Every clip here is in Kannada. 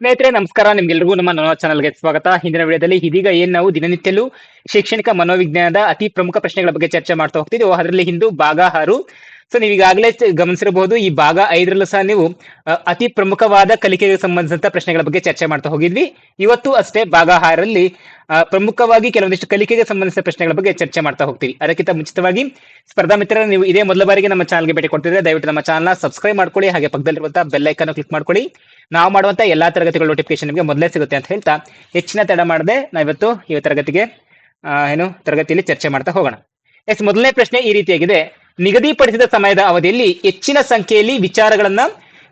ಸ್ನೇಹಿತರೆ, ನಮಸ್ಕಾರ. ನಿಮ್ಗೆಲ್ರಿಗೂ ನಮ್ಮ ನವ ಚಾನಲ್ಗೆ ಸ್ವಾಗತ. ಹಿಂದಿನ ವಿಡಿಯೋದಲ್ಲಿ ಇದೀಗ ಏನ್ ನಾವು ದಿನನಿತ್ಯಲೂ ಶೈಕ್ಷಣಿಕ ಮನೋವಿಜ್ಞಾನದ ಅತಿ ಪ್ರಮುಖ ಪ್ರಶ್ನೆಗಳ ಬಗ್ಗೆ ಚರ್ಚೆ ಮಾಡ್ತಾ ಹೋಗ್ತಿದ್ವಿ ಅದರಲ್ಲಿ ಹಿಂದೂ ಭಾಗ ಆರು. ಸೊ ನೀವು ಈಗಾಗಲೇ ಗಮನಿಸಿರಬಹುದು, ಈ ಭಾಗ ಐದರಲ್ಲೂ ಸಹ ನೀವು ಅತಿ ಪ್ರಮುಖವಾದ ಕಲಿಕೆಗೆ ಸಂಬಂಧಿಸಿದಂತ ಪ್ರಶ್ನೆಗಳ ಬಗ್ಗೆ ಚರ್ಚೆ ಮಾಡ್ತಾ ಹೋಗಿದ್ವಿ. ಇವತ್ತು ಅಷ್ಟೇ ಭಾಗ ಆರಲ್ಲಿ ಪ್ರಮುಖವಾಗಿ ಕೆಲವೊಂದಿಷ್ಟು ಕಲಿಕೆಗೆ ಸಂಬಂಧಿಸಿದ ಪ್ರಶ್ನೆಗಳ ಬಗ್ಗೆ ಚರ್ಚೆ ಮಾಡ್ತಾ ಹೋಗ್ತೀವಿ. ಅದಕ್ಕಿಂತ ಮುಂಚಿತವಾಗಿ, ಸ್ಪರ್ಧಾ ಮಿತ್ರರ, ನೀವು ಇದೇ ಮೊದಲ ಬಾರಿಗೆ ನಮ್ಮ ಚಾನಲ್ಗೆ ಭೇಟಿ ಕೊಡ್ತಿದ್ರೆ, ದಯವಿಟ್ಟು ನಮ್ಮ ಚಾನಲ್ನ ಸಬ್ಸ್ಕ್ರೈಬ್ ಮಾಡ್ಕೊಳ್ಳಿ, ಹಾಗೆ ಪಕ್ಕದಲ್ಲಿರುವಂತಹ ಬೆಲ್ ಕ್ಲಿಕ್ ಮಾಡ್ಕೊಳ್ಳಿ. ನಾವು ಮಾಡುವಂತಹ ಎಲ್ಲಾ ತರಗತಿಗಳ ನೋಟಿಫಿಕೇಶನ್ ನಿಮಗೆ ಮೊದಲೇ ಸಿಗುತ್ತೆ ಅಂತ ಹೇಳ್ತಾ, ಹೆಚ್ಚಿನ ತಡ ಮಾಡದೆ ನಾವಿವತ್ತು ಈ ತರಗತಿಗೆ ಏನು, ತರಗತಿಯಲ್ಲಿ ಚರ್ಚೆ ಮಾಡ್ತಾ ಹೋಗೋಣ. ಎಸ್, ಮೊದಲನೇ ಪ್ರಶ್ನೆ ಈ ರೀತಿಯಾಗಿದೆ. ನಿಗದಿಪಡಿಸಿದ ಸಮಯದ ಅವಧಿಯಲ್ಲಿ ಹೆಚ್ಚಿನ ಸಂಖ್ಯೆಯಲ್ಲಿ ವಿಚಾರಗಳನ್ನ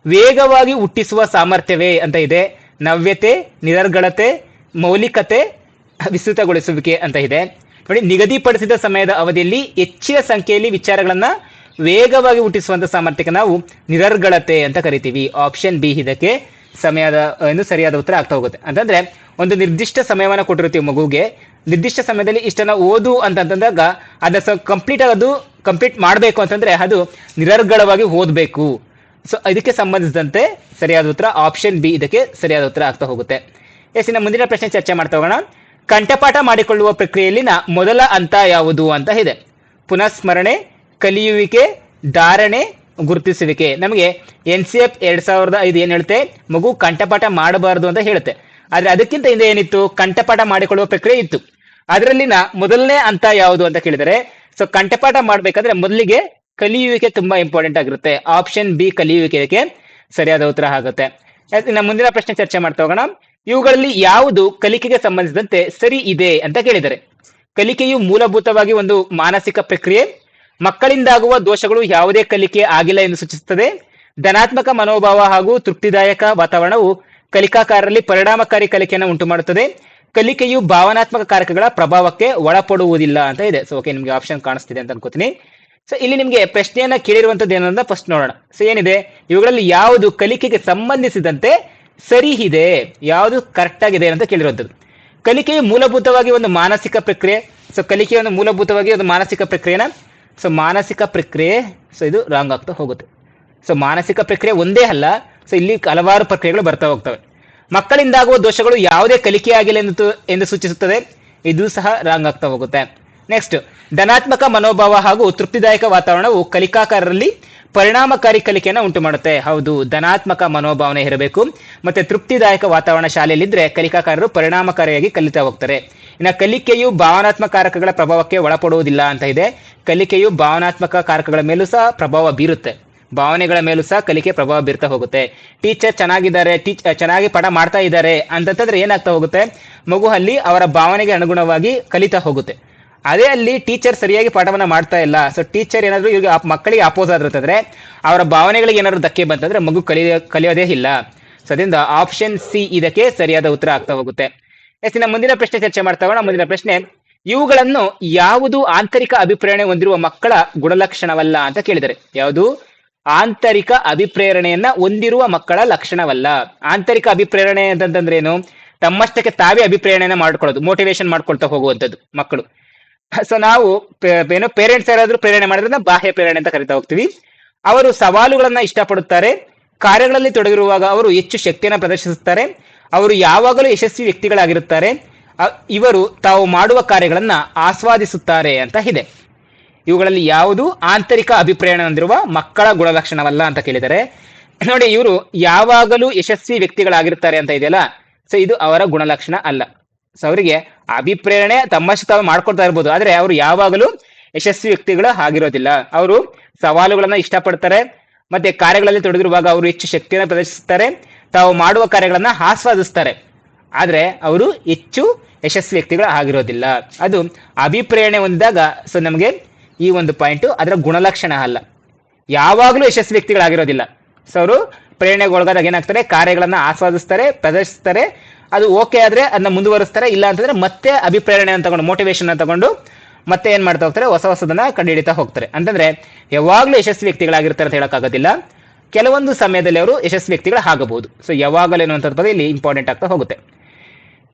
ವೇಗವಾಗಿ ಹುಟ್ಟಿಸುವ ಸಾಮರ್ಥ್ಯವೇ ಅಂತ ಇದೆ. ನವ್ಯತೆ, ನಿರರ್ಗಳತೆ, ಮೌಲಿಕತೆ ವಿಸ್ತೃತಗೊಳಿಸುವಿಕೆ ಅಂತ ಇದೆ. ನೋಡಿ, ನಿಗದಿಪಡಿಸಿದ ಸಮಯದ ಅವಧಿಯಲ್ಲಿ ಹೆಚ್ಚಿನ ಸಂಖ್ಯೆಯಲ್ಲಿ ವಿಚಾರಗಳನ್ನ ವೇಗವಾಗಿ ಹುಟ್ಟಿಸುವಂತ ಸಾಮರ್ಥ್ಯಕ್ಕೆ ನಾವು ನಿರರ್ಗಳತೆ ಅಂತ ಕರಿತೀವಿ. ಆಪ್ಷನ್ ಬಿ ಇದಕ್ಕೆ ಸಮಯದ ಎಂದು ಸರಿಯಾದ ಉತ್ತರ ಆಗ್ತಾ ಹೋಗುತ್ತೆ. ಅಂತಂದ್ರೆ, ಒಂದು ನಿರ್ದಿಷ್ಟ ಸಮಯವನ್ನ ಕೊಟ್ಟಿರ್ತೀವಿ ಮಗುಗೆ. ನಿರ್ದಿಷ್ಟ ಸಮಯದಲ್ಲಿ ಇಷ್ಟನ್ನ ಓದು ಅಂತಂದಾಗ ಅದ ಕಂಪ್ಲೀಟ್ ಆಗೋದು ಕಂಪ್ಲೀಟ್ ಮಾಡಬೇಕು ಅಂತಂದ್ರೆ ಅದು ನಿರರ್ಗಳವಾಗಿ ಓದಬೇಕು. ಸೊ ಇದಕ್ಕೆ ಸಂಬಂಧಿಸಿದಂತೆ ಸರಿಯಾದ ಉತ್ತರ ಆಪ್ಷನ್ ಬಿ ಇದಕ್ಕೆ ಸರಿಯಾದ ಉತ್ತರ ಆಗ್ತಾ ಹೋಗುತ್ತೆ. ಎಸ್ ಇನ್ನು ಮುಂದಿನ ಪ್ರಶ್ನೆ ಚರ್ಚೆ ಮಾಡ್ತಾ ಹೋಗೋಣ. ಕಂಠಪಾಠ ಮಾಡಿಕೊಳ್ಳುವ ಪ್ರಕ್ರಿಯೆಯಲ್ಲಿನ ಮೊದಲ ಹಂತ ಯಾವುದು ಅಂತ ಇದೆ. ಪುನಃಸ್ಮರಣೆ, ಕಲಿಯುವಿಕೆ, ಧಾರಣೆ, ಗುರುತಿಸುವಿಕೆ. ನಮಗೆ ಎನ್ ಸಿ ಎಫ್ ಎರಡ್ ಸಾವಿರದ ಐದು ಏನ್ ಹೇಳುತ್ತೆ? ಮಗು ಕಂಠಪಾಠ ಮಾಡಬಾರದು ಅಂತ ಹೇಳುತ್ತೆ. ಆದ್ರೆ ಅದಕ್ಕಿಂತ ಹಿಂದೆ ಏನಿತ್ತು? ಕಂಠಪಾಠ ಮಾಡಿಕೊಳ್ಳುವ ಪ್ರಕ್ರಿಯೆ ಇತ್ತು. ಅದರಲ್ಲಿನ ಮೊದಲನೇ ಹಂತ ಯಾವುದು ಅಂತ ಕೇಳಿದರೆ ಸೊ ಕಂಠಪಾಠ ಮಾಡ್ಬೇಕಾದ್ರೆ ಮೊದಲಿಗೆ ಕಲಿಯುವಿಕೆ ತುಂಬಾ ಇಂಪಾರ್ಟೆಂಟ್ ಆಗಿರುತ್ತೆ. ಆಪ್ಷನ್ ಬಿ ಕಲಿಯುವಿಕೆಗೆ ಸರಿಯಾದ ಉತ್ತರ ಆಗುತ್ತೆ. ನಮ್ಮ ಮುಂದಿನ ಪ್ರಶ್ನೆ ಚರ್ಚೆ ಮಾಡ್ತಾ ಹೋಗೋಣ. ಇವುಗಳಲ್ಲಿ ಯಾವುದು ಕಲಿಕೆಗೆ ಸಂಬಂಧಿಸಿದಂತೆ ಸರಿ ಇದೆ ಅಂತ ಕೇಳಿದರೆ, ಕಲಿಕೆಯು ಮೂಲಭೂತವಾಗಿ ಒಂದು ಮಾನಸಿಕ ಪ್ರಕ್ರಿಯೆ, ಮಕ್ಕಳಿಂದಾಗುವ ದೋಷಗಳು ಯಾವುದೇ ಕಲಿಕೆ ಆಗಿಲ್ಲ ಎಂದು ಸೂಚಿಸುತ್ತದೆ. ಧನಾತ್ಮಕ ಮನೋಭಾವ ಹಾಗೂ ತೃಪ್ತಿದಾಯಕ ವಾತಾವರಣವು ಕಲಿಕಾಕಾರರಲ್ಲಿ ಪರಿಣಾಮಕಾರಿ ಕಲಿಕೆಯನ್ನು ಉಂಟು ಮಾಡುತ್ತದೆ ಕಲಿಕೆಯು ಭಾವನಾತ್ಮಕ ಕಾರಕಗಳ ಪ್ರಭಾವಕ್ಕೆ ಒಳಪಡುವುದಿಲ್ಲ ಅಂತ ಇದೆ. ಸೊ ಓಕೆ ನಿಮಗೆ ಆಪ್ಷನ್ ಕಾಣಿಸ್ತಿದೆ ಅಂತ ಅನ್ಕೋತೀನಿ. ಸೊ ಇಲ್ಲಿ ನಿಮಗೆ ಪ್ರಶ್ನೆಯನ್ನ ಕೇಳಿರುವಂತದ್ದು ಏನಂದ್ರೆ ಫಸ್ಟ್ ನೋಡೋಣ. ಸೊ ಏನಿದೆ? ಇವುಗಳಲ್ಲಿ ಯಾವುದು ಕಲಿಕೆಗೆ ಸಂಬಂಧಿಸಿದಂತೆ ಸರಿ ಇದೆ? ಯಾವುದು ಕರೆಕ್ಟ್ ಆಗಿದೆ ಅಂತ ಕೇಳಿರುವಂತದ್ದು. ಕಲಿಕೆಯು ಮೂಲಭೂತವಾಗಿ ಒಂದು ಮಾನಸಿಕ ಪ್ರಕ್ರಿಯೆ. ಸೊ ಕಲಿಕೆ ಒಂದು ಮೂಲಭೂತವಾಗಿ ಒಂದು ಮಾನಸಿಕ ಪ್ರಕ್ರಿಯೆನ? ಸೊ ಮಾನಸಿಕ ಪ್ರಕ್ರಿಯೆ ಸೊ ಇದು ರಾಂಗ್ ಆಗ್ತಾ ಹೋಗುತ್ತೆ. ಸೊ ಮಾನಸಿಕ ಪ್ರಕ್ರಿಯೆ ಒಂದೇ ಅಲ್ಲ. ಸೊ ಇಲ್ಲಿ ಹಲವಾರು ಪ್ರಕ್ರಿಯೆಗಳು ಬರ್ತಾ ಹೋಗ್ತವೆ. ಮಕ್ಕಳಿಂದಾಗುವ ದೋಷಗಳು ಯಾವುದೇ ಕಲಿಕೆಯಾಗಿಲ್ಲ ಎಂದು ಎಂದು ಸೂಚಿಸುತ್ತದೆ, ಇದು ಸಹ ರಾಂಗ್ ಆಗ್ತಾ ಹೋಗುತ್ತೆ. ನೆಕ್ಸ್ಟ್ ಧನಾತ್ಮಕ ಮನೋಭಾವ ಹಾಗೂ ತೃಪ್ತಿದಾಯಕ ವಾತಾವರಣವು ಕಲಿಕಾಕಾರರಲ್ಲಿ ಪರಿಣಾಮಕಾರಿ ಕಲಿಕೆಯನ್ನು ಉಂಟು ಮಾಡುತ್ತೆ ಹೌದು, ಧನಾತ್ಮಕ ಮನೋಭಾವನೆ ಇರಬೇಕು. ಮತ್ತೆ ತೃಪ್ತಿದಾಯಕ ವಾತಾವರಣ ಶಾಲೆಯಲ್ಲಿದ್ದರೆ ಕಲಿಕಾಕಾರರು ಪರಿಣಾಮಕಾರಿಯಾಗಿ ಕಲಿತಾ ಹೋಗ್ತಾರೆ. ಇನ್ನು ಕಲಿಕೆಯು ಭಾವನಾತ್ಮಕ ಕಾರಕಗಳ ಪ್ರಭಾವಕ್ಕೆ ಒಳಪಡುವುದಿಲ್ಲ ಅಂತ ಇದೆ. ಕಲಿಕೆಯು ಭಾವನಾತ್ಮಕ ಕಾರಕಗಳ ಮೇಲೂ ಸಹ ಪ್ರಭಾವ ಬೀರುತ್ತೆ. ಭಾವನೆಗಳ ಮೇಲೂ ಸಹ ಕಲಿಕೆ ಪ್ರಭಾವ ಬೀರ್ತಾ ಹೋಗುತ್ತೆ. ಟೀಚರ್ ಚೆನ್ನಾಗಿದ್ದಾರೆ ಟೀಚ್ ಚೆನ್ನಾಗಿ ಪಾಠ ಮಾಡ್ತಾ ಇದ್ದಾರೆ ಅಂತಂತಂದ್ರೆ ಏನಾಗ್ತಾ ಹೋಗುತ್ತೆ? ಮಗು ಅಲ್ಲಿ ಅವರ ಭಾವನೆಗೆ ಅನುಗುಣವಾಗಿ ಕಲಿತಾ ಹೋಗುತ್ತೆ. ಅದೇ ಅಲ್ಲಿ ಟೀಚರ್ ಸರಿಯಾಗಿ ಪಾಠವನ್ನ ಮಾಡ್ತಾ ಇಲ್ಲ. ಸೊ ಟೀಚರ್ ಏನಾದ್ರು ಇವಾಗ ಮಕ್ಕಳಿಗೆ ಅಪೋಸ್ ಆದ್ರೆ ಅವರ ಭಾವನೆಗಳಿಗೆ ಏನಾದ್ರು ಧಕ್ಕೆ ಬಂತಂದ್ರೆ ಮಗು ಕಲಿಯ ಕಲಿಯೋದೇ ಇಲ್ಲ. ಸೊ ಅದರಿಂದ ಆಪ್ಷನ್ ಸಿ ಇದಕ್ಕೆ ಸರಿಯಾದ ಉತ್ತರ ಆಗ್ತಾ ಹೋಗುತ್ತೆ. ಎಸ್ ಮುಂದಿನ ಪ್ರಶ್ನೆ ಚರ್ಚೆ ಮಾಡ್ತಾ ಮುಂದಿನ ಪ್ರಶ್ನೆ, ಇವುಗಳನ್ನು ಯಾವುದು ಆಂತರಿಕ ಅಭಿಪ್ರಾಯ ಹೊಂದಿರುವ ಮಕ್ಕಳ ಗುಣಲಕ್ಷಣವಲ್ಲ ಅಂತ ಕೇಳಿದರೆ ಯಾವುದು? ಆಂತರಿಕ ಅಭಿಪ್ರೇರಣೆಯನ್ನ ಹೊಂದಿರುವ ಮಕ್ಕಳ ಲಕ್ಷಣವಲ್ಲ. ಆಂತರಿಕ ಅಭಿಪ್ರೇರಣೆ ಅಂತಂದ್ರೆ ಏನು ತಮ್ಮಷ್ಟಕ್ಕೆ ತಾವೇ ಅಭಿಪ್ರೇರಣೆಯನ್ನ ಮಾಡ್ಕೊಳ್ಳೋದು ಮೋಟಿವೇಶನ್ ಮಾಡ್ಕೊಳ್ತಾ ಹೋಗುವಂಥದ್ದು ಮಕ್ಕಳು. ಸೊ ನಾವು ಏನು ಪೇರೆಂಟ್ಸ್ ಯಾರಾದ್ರೂ ಪ್ರೇರಣೆ ಮಾಡಿದ್ರೆ ಬಾಹ್ಯ ಪ್ರೇರಣೆ ಅಂತ ಕರಿತಾ ಹೋಗ್ತೀವಿ. ಅವರು ಸವಾಲುಗಳನ್ನ ಇಷ್ಟಪಡುತ್ತಾರೆ. ಕಾರ್ಯಗಳಲ್ಲಿ ತೊಡಗಿರುವಾಗ ಅವರು ಹೆಚ್ಚು ಶಕ್ತಿಯನ್ನು ಪ್ರದರ್ಶಿಸುತ್ತಾರೆ. ಅವರು ಯಾವಾಗಲೂ ಯಶಸ್ವಿ ವ್ಯಕ್ತಿಗಳಾಗಿರುತ್ತಾರೆ. ಇವರು ತಾವು ಮಾಡುವ ಕಾರ್ಯಗಳನ್ನ ಆಸ್ವಾದಿಸುತ್ತಾರೆ ಅಂತ ಇದೆ. ಇವುಗಳಲ್ಲಿ ಯಾವುದು ಆಂತರಿಕ ಅಭಿಪ್ರೇರಣೆ ಹೊಂದಿರುವ ಮಕ್ಕಳ ಗುಣಲಕ್ಷಣವಲ್ಲ ಅಂತ ಕೇಳಿದರೆ, ನೋಡಿ ಇವರು ಯಾವಾಗಲೂ ಯಶಸ್ವಿ ವ್ಯಕ್ತಿಗಳಾಗಿರ್ತಾರೆ ಅಂತ ಇದೆಯಲ್ಲ? ಸೊ ಇದು ಅವರ ಗುಣಲಕ್ಷಣ ಅಲ್ಲ. ಸೊ ಅವರಿಗೆ ಅಭಿಪ್ರೇರಣೆ ತಮ್ಮಷ್ಟು ತಾವು ಮಾಡ್ಕೊಳ್ತಾ ಇರ್ಬೋದು, ಆದ್ರೆ ಅವರು ಯಾವಾಗಲೂ ಯಶಸ್ವಿ ವ್ಯಕ್ತಿಗಳು ಆಗಿರೋದಿಲ್ಲ. ಅವರು ಸವಾಲುಗಳನ್ನ ಇಷ್ಟಪಡ್ತಾರೆ, ಮತ್ತೆ ಕಾರ್ಯಗಳಲ್ಲಿ ತೊಡಗಿರುವಾಗ ಅವರು ಹೆಚ್ಚು ಶಕ್ತಿಯನ್ನು ಪ್ರದರ್ಶಿಸ್ತಾರೆ, ತಾವು ಮಾಡುವ ಕಾರ್ಯಗಳನ್ನ ಆಸ್ವಾದಿಸ್ತಾರೆ. ಆದ್ರೆ ಅವರು ಹೆಚ್ಚು ಯಶಸ್ವಿ ವ್ಯಕ್ತಿಗಳು ಆಗಿರೋದಿಲ್ಲ. ಅದು ಅಭಿಪ್ರೇರಣೆ ಹೊಂದಿದಾಗ ಸೊ ನಮಗೆ ಈ ಒಂದು ಪಾಯಿಂಟ್ ಅದರ ಗುಣಲಕ್ಷಣ ಅಲ್ಲ. ಯಾವಾಗಲೂ ಯಶಸ್ವಿ ವ್ಯಕ್ತಿಗಳಾಗಿರೋದಿಲ್ಲ. ಸೊ ಅವರು ಪ್ರೇರಣೆಗೆ ಒಳಗಾದಾಗ ಏನಾಗ್ತಾರೆ? ಕಾರ್ಯಗಳನ್ನು ಆಸ್ವಾದಿಸ್ತಾರೆ, ಪ್ರದರ್ಶಿಸ್ತಾರೆ, ಅದು ಓಕೆ ಆದ್ರೆ ಅದನ್ನ ಮುಂದುವರಿಸ್ತಾರೆ, ಇಲ್ಲ ಅಂತಂದ್ರೆ ಮತ್ತೆ ಅಭಿಪ್ರೇರಣೆ ಅಂತ ತಗೊಂಡು ಮೋಟಿವೇಶನ್ ತಗೊಂಡು ಮತ್ತೆ ಏನ್ ಮಾಡ್ತಾ ಹೋಗ್ತಾರೆ? ಹೊಸ ಹೊಸದನ್ನ ಕಂಡುಹಿಡಿತಾ ಹೋಗ್ತಾರೆ. ಅಂತಂದ್ರೆ ಯಾವಾಗಲೂ ಯಶಸ್ವಿ ವ್ಯಕ್ತಿಗಳಾಗಿರ್ತಾರೆ ಅಂತ ಹೇಳಕ್ಕಾಗೋದಿಲ್ಲ. ಕೆಲವೊಂದು ಸಮಯದಲ್ಲಿ ಅವರು ಯಶಸ್ವಿ ವ್ಯಕ್ತಿಗಳು ಆಗಬಹುದು. ಸೊ ಯಾವಾಗಲೂ ಅನ್ನುವಂಥದ್ದು ಇಲ್ಲಿ ಇಂಪಾರ್ಟೆಂಟ್ ಆಗ್ತಾ ಹೋಗುತ್ತೆ.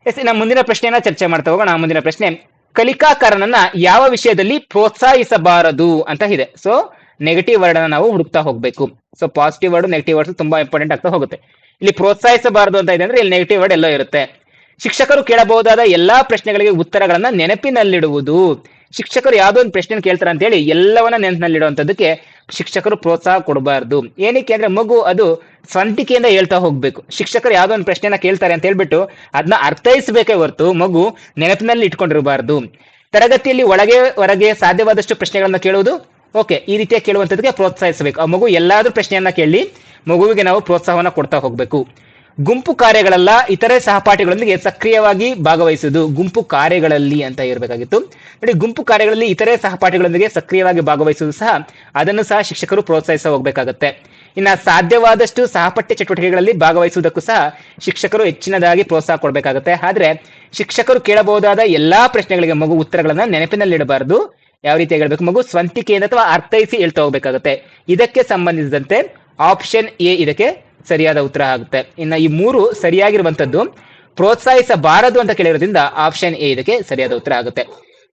ಎಸ್ ನಮ್ಮ ಮುಂದಿನ ಪ್ರಶ್ನೆಯನ್ನ ಚರ್ಚೆ ಮಾಡ್ತಾ ಹೋಗೋಣ. ಮುಂದಿನ ಪ್ರಶ್ನೆ ಕಲಿಕಾಕಾರನನ್ನ ಯಾವ ವಿಷಯದಲ್ಲಿ ಪ್ರೋತ್ಸಾಹಿಸಬಾರದು ಅಂತ ಇದೆ. ಸೊ ನೆಗೆಟಿವ್ ವರ್ಡ್ ಅನ್ನ ನಾವು ಹುಡುಕ್ತಾ ಹೋಗ್ಬೇಕು. So positive word negative words ತುಂಬಾ ಇಂಪಾರ್ಟೆಂಟ್ ಆಗ್ತಾ ಹೋಗುತ್ತೆ. ಇಲ್ಲಿ ಪ್ರೋತ್ಸಾಹಿಸಬಾರದು ಅಂತ ಇದೆ ಅಂದ್ರೆ ಇಲ್ಲಿ ನೆಗೆಟಿವ್ ವರ್ಡ್ ಎಲ್ಲೋ ಇರುತ್ತೆ. ಶಿಕ್ಷಕರು ಕೇಳಬಹುದಾದ ಎಲ್ಲಾ ಪ್ರಶ್ನೆಗಳಿಗೆ ಉತ್ತರಗಳನ್ನ ನೆನಪಿನಲ್ಲಿಡುವುದು. ಶಿಕ್ಷಕರು ಯಾವುದೋ ಒಂದು ಪ್ರಶ್ನೆ ಕೇಳ್ತಾರೆ ಅಂತ ಹೇಳಿ ಎಲ್ಲವನ್ನ ನೆನಪಿನಲ್ಲಿಡುವಂತದಕ್ಕೆ ಶಿಕ್ಷಕರು ಪ್ರೋತ್ಸಾಹ ಕೊಡಬಾರ್ದು. ಏನಕ್ಕೆ ಅಂದ್ರೆ ಮಗು ಅದು ಸ್ವಂತಿಕೆಯಿಂದ ಹೇಳ್ತಾ ಹೋಗ್ಬೇಕು. ಶಿಕ್ಷಕರು ಯಾವ್ದೋ ಒಂದು ಪ್ರಶ್ನೆನ ಕೇಳ್ತಾರೆ ಅಂತ ಹೇಳ್ಬಿಟ್ಟು ಅದನ್ನ ಅರ್ಥೈಸಬೇಕೇ ಹೊರತು ಮಗು ನೆನಪಿನಲ್ಲಿ ಇಟ್ಕೊಂಡಿರಬಾರ್ದು. ತರಗತಿಯಲ್ಲಿ ಒಳಗೆ, ಹೊರಗೆ ಸಾಧ್ಯವಾದಷ್ಟು ಪ್ರಶ್ನೆಗಳನ್ನ ಕೇಳುವುದು, ಓಕೆ, ಈ ರೀತಿಯ ಕೇಳುವಂಥದ್ದಕ್ಕೆ ಪ್ರೋತ್ಸಾಹಿಸಬೇಕು. ಆ ಮಗು ಎಲ್ಲಾದ್ರೂ ಪ್ರಶ್ನೆಯನ್ನ ಕೇಳಿ ಮಗುವಿಗೆ ನಾವು ಪ್ರೋತ್ಸಾಹವನ್ನ ಕೊಡ್ತಾ ಹೋಗ್ಬೇಕು. ಗುಂಪು ಕಾರ್ಯಗಳೆಲ್ಲ, ಇತರೆ ಸಹಪಾಠಿಗಳೊಂದಿಗೆ ಸಕ್ರಿಯವಾಗಿ ಭಾಗವಹಿಸುವುದು ಗುಂಪು ಕಾರ್ಯಗಳಲ್ಲಿ ಅಂತ ಇರಬೇಕಾಗಿತ್ತು ನೋಡಿ, ಗುಂಪು ಕಾರ್ಯಗಳಲ್ಲಿ ಇತರೆ ಸಹಪಾಠಿಗಳೊಂದಿಗೆ ಸಕ್ರಿಯವಾಗಿ ಭಾಗವಹಿಸುವುದು ಸಹ ಅದನ್ನು ಸಹ ಶಿಕ್ಷಕರು ಪ್ರೋತ್ಸಾಹಿಸ ಹೋಗ್ಬೇಕಾಗತ್ತೆ. ಇನ್ನ ಸಾಧ್ಯವಾದಷ್ಟು ಸಹಪಠ್ಯ ಚಟುವಟಿಕೆಗಳಲ್ಲಿ ಭಾಗವಹಿಸುವುದಕ್ಕೂ ಸಹ ಶಿಕ್ಷಕರು ಹೆಚ್ಚಿನದಾಗಿ ಪ್ರೋತ್ಸಾಹ ಕೊಡಬೇಕಾಗುತ್ತೆ. ಆದ್ರೆ ಶಿಕ್ಷಕರು ಕೇಳಬಹುದಾದ ಎಲ್ಲಾ ಪ್ರಶ್ನೆಗಳಿಗೆ ಮಗು ಉತ್ತರಗಳನ್ನ ನೆನಪಿನಲ್ಲಿಡಬಾರದು. ಯಾವ ರೀತಿ ಹೇಳ್ಬೇಕು? ಮಗು ಸ್ವಂತಿಕೆಯಿಂದ ಅಥವಾ ಅರ್ಥೈಸಿ ಹೇಳ್ತಾ ಹೋಗ್ಬೇಕಾಗುತ್ತೆ. ಇದಕ್ಕೆ ಸಂಬಂಧಿಸಿದಂತೆ ಆಪ್ಷನ್ ಎ ಇದಕ್ಕೆ ಸರಿಯಾದ ಉತ್ತರ ಆಗುತ್ತೆ. ಇನ್ನು ಈ ಮೂರು ಸರಿಯಾಗಿರುವಂತದ್ದು ಪ್ರೋತ್ಸಾಹಿಸಬಾರದು ಅಂತ ಕೇಳಿರೋದ್ರಿಂದ ಆಪ್ಷನ್ ಎ ಇದಕ್ಕೆ ಸರಿಯಾದ ಉತ್ತರ ಆಗುತ್ತೆ.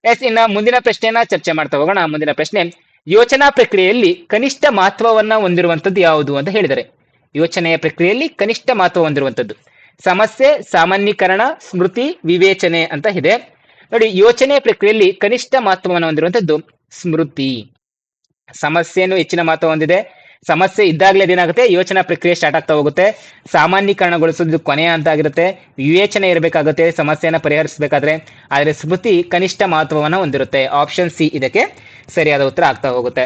ಎಸ್, ಇನ್ನ ಮುಂದಿನ ಪ್ರಶ್ನೆಯನ್ನ ಚರ್ಚೆ ಮಾಡ್ತಾ ಹೋಗೋಣ. ಮುಂದಿನ ಪ್ರಶ್ನೆ ಯೋಚನಾ ಪ್ರಕ್ರಿಯೆಯಲ್ಲಿ ಕನಿಷ್ಠ ಮಹತ್ವವನ್ನು ಹೊಂದಿರುವಂಥದ್ದು ಯಾವುದು ಅಂತ ಹೇಳಿದರೆ, ಯೋಚನೆಯ ಪ್ರಕ್ರಿಯೆಯಲ್ಲಿ ಕನಿಷ್ಠ ಮಹತ್ವ ಹೊಂದಿರುವಂಥದ್ದು. ಸಮಸ್ಯೆ, ಸಾಮಾನ್ಯೀಕರಣ, ಸ್ಮೃತಿ, ವಿವೇಚನೆ ಅಂತ ಇದೆ. ನೋಡಿ, ಯೋಚನೆ ಪ್ರಕ್ರಿಯೆಯಲ್ಲಿ ಕನಿಷ್ಠ ಮಹತ್ವವನ್ನು ಹೊಂದಿರುವಂಥದ್ದು ಸ್ಮೃತಿ. ಸಮಸ್ಯೆಯನ್ನು ಹೆಚ್ಚಿನ ಮಹತ್ವ ಹೊಂದಿದೆ. ಸಮಸ್ಯೆ ಇದ್ದಾಗಲೇ ಏನಾಗುತ್ತೆ? ಯೋಚನಾ ಪ್ರಕ್ರಿಯೆ ಸ್ಟಾರ್ಟ್ ಆಗ್ತಾ ಹೋಗುತ್ತೆ. ಸಾಮಾನ್ಯೀಕರಣಗೊಳಿಸೋದು ಕೊನೆಯ ಅಂತ ಆಗಿರುತ್ತೆ. ವಿವೇಚನೆ ಇರಬೇಕಾಗುತ್ತೆ, ಸಮಸ್ಯೆಯನ್ನು ಪರಿಹರಿಸಬೇಕಾದ್ರೆ. ಆದರೆ ಸ್ಮೃತಿ ಕನಿಷ್ಠ ಮಹತ್ವವನ್ನು ಹೊಂದಿರುತ್ತೆ. ಆಪ್ಷನ್ ಸಿ ಇದಕ್ಕೆ. ಸರಿಯಾದ ಉತ್ತರ ಆಗ್ತಾ ಹೋಗುತ್ತೆ.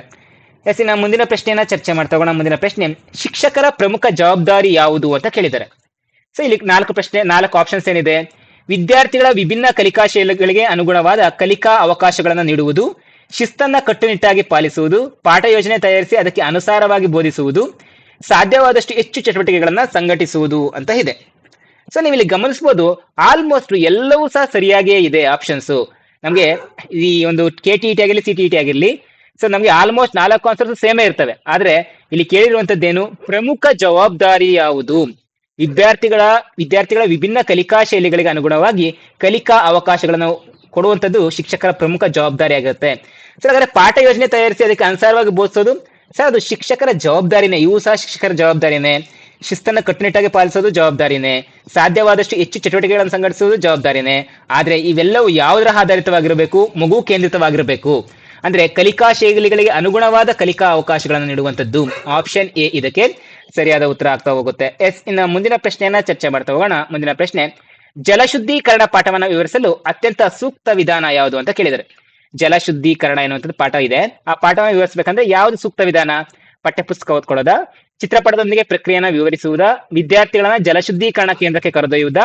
ಎಸ್, ಇನ್ನು ಮುಂದಿನ ಪ್ರಶ್ನೆಯನ್ನ ಚರ್ಚೆ ಮಾಡ್ತಾ ಹೋಗೋಣ. ಮುಂದಿನ ಪ್ರಶ್ನೆ, ಶಿಕ್ಷಕರ ಪ್ರಮುಖ ಜವಾಬ್ದಾರಿ ಯಾವುದು ಅಂತ ಕೇಳಿದ್ದಾರೆ. ಸೊ ಇಲ್ಲಿ ನಾಲ್ಕು ಪ್ರಶ್ನೆ, ನಾಲ್ಕು ಆಪ್ಷನ್ಸ್ ಏನಿದೆ. ವಿದ್ಯಾರ್ಥಿಗಳ ವಿಭಿನ್ನ ಕಲಿಕಾ ಶೈಲಿಗಳಿಗೆ ಅನುಗುಣವಾದ ಕಲಿಕಾ ಅವಕಾಶಗಳನ್ನು ನೀಡುವುದು, ಶಿಸ್ತನ್ನ ಕಟ್ಟುನಿಟ್ಟಾಗಿ ಪಾಲಿಸುವುದು, ಪಾಠ ಯೋಜನೆ ತಯಾರಿಸಿ ಅದಕ್ಕೆ ಅನುಸಾರವಾಗಿ ಬೋಧಿಸುವುದು, ಸಾಧ್ಯವಾದಷ್ಟು ಹೆಚ್ಚು ಚಟುವಟಿಕೆಗಳನ್ನ ಸಂಘಟಿಸುವುದು ಅಂತ ಇದೆ. ಸೊ ನೀವು ಇಲ್ಲಿ ಗಮನಿಸಬಹುದು ಆಲ್ಮೋಸ್ಟ್ ಎಲ್ಲವೂ ಸಹ ಸರಿಯಾಗಿಯೇ ಇದೆ ಆಪ್ಷನ್ಸ್ ನಮಗೆ ಈ ಒಂದು ಕೆ ಟಿ ಟಿ ಆಗಿರಲಿ ಸಿ ಟಿ ಟಿ ಆಗಿರಲಿ ಸೊ ನಮಗೆ ಆಲ್ಮೋಸ್ಟ್ ನಾಲ್ಕು ಆನ್ಸರ್ಸ್ ಸೇಮೇ ಇರ್ತವೆ. ಆದ್ರೆ ಇಲ್ಲಿ ಕೇಳಿರುವಂತದ್ದೇನು? ಪ್ರಮುಖ ಜವಾಬ್ದಾರಿ ಯಾವುದು? ವಿದ್ಯಾರ್ಥಿಗಳ ವಿದ್ಯಾರ್ಥಿಗಳ ವಿಭಿನ್ನ ಕಲಿಕಾ ಶೈಲಿಗಳಿಗೆ ಅನುಗುಣವಾಗಿ ಕಲಿಕಾ ಅವಕಾಶಗಳನ್ನು ಕೊಡುವಂಥದ್ದು ಶಿಕ್ಷಕರ ಪ್ರಮುಖ ಜವಾಬ್ದಾರಿ ಆಗಿರುತ್ತೆ. ಸರ್ ಹಾಗಾದ್ರೆ ಪಾಠ ಯೋಜನೆ ತಯಾರಿಸಿ ಅದಕ್ಕೆ ಅನುಸಾರವಾಗಿ ಬೋಧಿಸೋದು? ಸರ್ ಅದು ಶಿಕ್ಷಕರ ಜವಾಬ್ದಾರಿನೇ, ಇವು ಸಹ ಶಿಕ್ಷಕರ ಜವಾಬ್ದಾರಿನೇ. ಶಿಸ್ತನ್ನ ಕಟ್ಟುನಿಟ್ಟಾಗಿ ಪಾಲಿಸೋದು ಜವಾಬ್ದಾರಿನೇ. ಸಾಧ್ಯವಾದಷ್ಟು ಹೆಚ್ಚು ಚಟುವಟಿಕೆಗಳನ್ನು ಸಂಘಟಿಸುವುದು ಜವಾಬ್ದಾರಿನೇ. ಆದ್ರೆ ಇವೆಲ್ಲವೂ ಯಾವುದರ ಆಧಾರಿತವಾಗಿರಬೇಕು? ಮಗು ಕೇಂದ್ರಿತವಾಗಿರಬೇಕು. ಅಂದ್ರೆ ಕಲಿಕಾ ಶೈಲಿಗಳಿಗೆ ಅನುಗುಣವಾದ ಕಲಿಕಾ ಅವಕಾಶಗಳನ್ನು ನೀಡುವಂತದ್ದು ಆಪ್ಷನ್ ಎ ಇದಕ್ಕೆ ಸರಿಯಾದ ಉತ್ತರ ಆಗ್ತಾ ಹೋಗುತ್ತೆ. ಎಸ್, ಇನ್ನು ಮುಂದಿನ ಪ್ರಶ್ನೆಯನ್ನ ಚರ್ಚೆ ಮಾಡ್ತಾ ಹೋಗೋಣ. ಮುಂದಿನ ಪ್ರಶ್ನೆ, ಜಲಶುದ್ಧೀಕರಣ ಪಾಠವನ್ನ ವಿವರಿಸಲು ಅತ್ಯಂತ ಸೂಕ್ತ ವಿಧಾನ ಯಾವುದು ಅಂತ ಕೇಳಿದರೆ ಜಲಶುದ್ಧೀಕರಣ ಎನ್ನುವಂಥದ್ದು ಪಾಠ ಇದೆ. ಆ ಪಾಠವನ್ನು ವಿವರಿಸಬೇಕಂದ್ರೆ ಯಾವುದು ಸೂಕ್ತ ವಿಧಾನ? ಪಠ್ಯಪುಸ್ತಕ ಓದ್ಕೊಳ್ಳೋದ? ಚಿತ್ರಪಟದೊಂದಿಗೆ ಪ್ರಕ್ರಿಯೆಯನ್ನು ವಿವರಿಸುವುದ, ವಿದ್ಯಾರ್ಥಿಗಳನ್ನ ಜಲಶುದ್ಧೀಕರಣ ಕೇಂದ್ರಕ್ಕೆ ಕರೆದೊಯ್ಯುವುದ,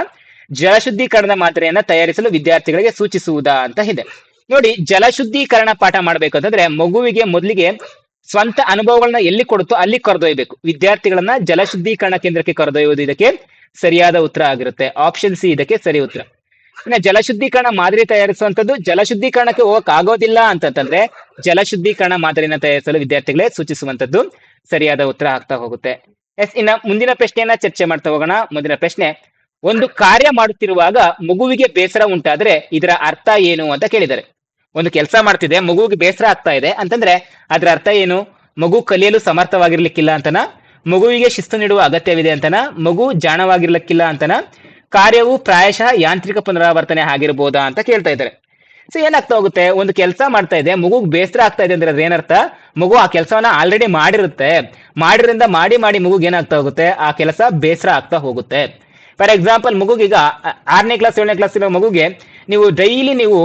ಜಲಶುದ್ಧೀಕರಣದ ಮಾತ್ರೆಯನ್ನ ತಯಾರಿಸಲು ವಿದ್ಯಾರ್ಥಿಗಳಿಗೆ ಸೂಚಿಸುವುದ ಅಂತ ಇದೆ. ನೋಡಿ, ಜಲಶುದ್ಧೀಕರಣ ಪಾಠ ಮಾಡಬೇಕು ಅಂತಂದ್ರೆ ಮಗುವಿಗೆ ಮೊದಲಿಗೆ ಸ್ವಂತ ಅನುಭವಗಳನ್ನ ಎಲ್ಲಿ ಕೊಡುತ್ತೋ ಅಲ್ಲಿ ಕರೆದೊಯ್ಯಬೇಕು ವಿದ್ಯಾರ್ಥಿಗಳನ್ನ ಜಲಶುದ್ಧೀಕರಣ ಕೇಂದ್ರಕ್ಕೆ ಕರೆದೊಯ್ಯುವುದು ಇದಕ್ಕೆ ಸರಿಯಾದ ಉತ್ತರ ಆಗಿರುತ್ತೆ. ಆಪ್ಷನ್ ಸಿ ಇದಕ್ಕೆ ಸರಿ ಉತ್ತರ. ಇನ್ನು ಜಲಶುದ್ಧೀಕರಣ ಮಾದರಿ ತಯಾರಿಸುವಂತದ್ದು ಜಲಶುದ್ಧೀಕರಣಕ್ಕೆ ಹೋಗಕ್ ಆಗೋದಿಲ್ಲ ಅಂತಂತಂದ್ರೆ ಜಲಶುದ್ಧೀಕರಣ ಮಾದರಿಯನ್ನು ತಯಾರಿಸಲು ವಿದ್ಯಾರ್ಥಿಗಳೇ ಸೂಚಿಸುವಂತದ್ದು. ಸರಿಯಾದ ಉತ್ತರ ಆಗ್ತಾ ಹೋಗುತ್ತೆ. ಎಸ್, ಇನ್ನ ಮುಂದಿನ ಪ್ರಶ್ನೆಯನ್ನ ಚರ್ಚೆ ಮಾಡ್ತಾ ಹೋಗೋಣ. ಮುಂದಿನ ಪ್ರಶ್ನೆ, ಒಂದು ಕಾರ್ಯ ಮಾಡುತ್ತಿರುವಾಗ ಮಗುವಿಗೆ ಬೇಸರ ಉಂಟಾದ್ರೆ ಇದರ ಅರ್ಥ ಏನು ಅಂತ ಕೇಳಿದ್ದಾರೆ. ಒಂದು ಕೆಲಸ ಮಾಡ್ತಿದೆ, ಮಗುವಿಗೆ ಬೇಸರ ಆಗ್ತಾ ಇದೆ ಅಂತಂದ್ರೆ ಅದರ ಅರ್ಥ ಏನು? ಮಗು ಕಲಿಯಲು ಸಮರ್ಥವಾಗಿರ್ಲಿಕ್ಕಿಲ್ಲ ಅಂತನ? ಮಗುವಿಗೆ ಶಿಸ್ತು ನೀಡುವ ಅಗತ್ಯವಿದೆ ಅಂತನ? ಮಗು ಜಾಣವಾಗಿರ್ಲಿಕ್ಕಿಲ್ಲ ಅಂತನ? ಕಾರ್ಯವು ಪ್ರಾಯಶಃ ಯಾಂತ್ರಿಕ ಪುನರಾವರ್ತನೆ ಆಗಿರ್ಬೋದಾ ಅಂತ ಕೇಳ್ತಾ ಇದ್ದಾರೆ. ಸೊ ಏನಾಗ್ತಾ ಹೋಗುತ್ತೆ? ಒಂದು ಕೆಲಸ ಮಾಡ್ತಾ ಇದೆ, ಮಗುಗೆ ಬೇಸರ ಆಗ್ತಾ ಇದೆ ಅಂದ್ರೆ ಅದೇನರ್ಥ? ಮಗು ಆ ಕೆಲಸವನ್ನ ಆಲ್ರೆಡಿ ಮಾಡಿರುತ್ತೆ. ಮಾಡಿದ್ರಿಂದ ಮಾಡಿ ಮಾಡಿ ಮಗುಗೆ ಏನಾಗ್ತಾ ಹೋಗುತ್ತೆ? ಆ ಕೆಲಸ ಬೇಸರ ಆಗ್ತಾ ಹೋಗುತ್ತೆ. ಫಾರ್ ಎಕ್ಸಾಂಪಲ್ ಮಗುಗೀಗ ಆರನೇ ಕ್ಲಾಸ್ ಏಳನೇ ಕ್ಲಾಸ್ ಇರೋ ಮಗುಗೆ ನೀವು ಡೈಲಿ ನೀವು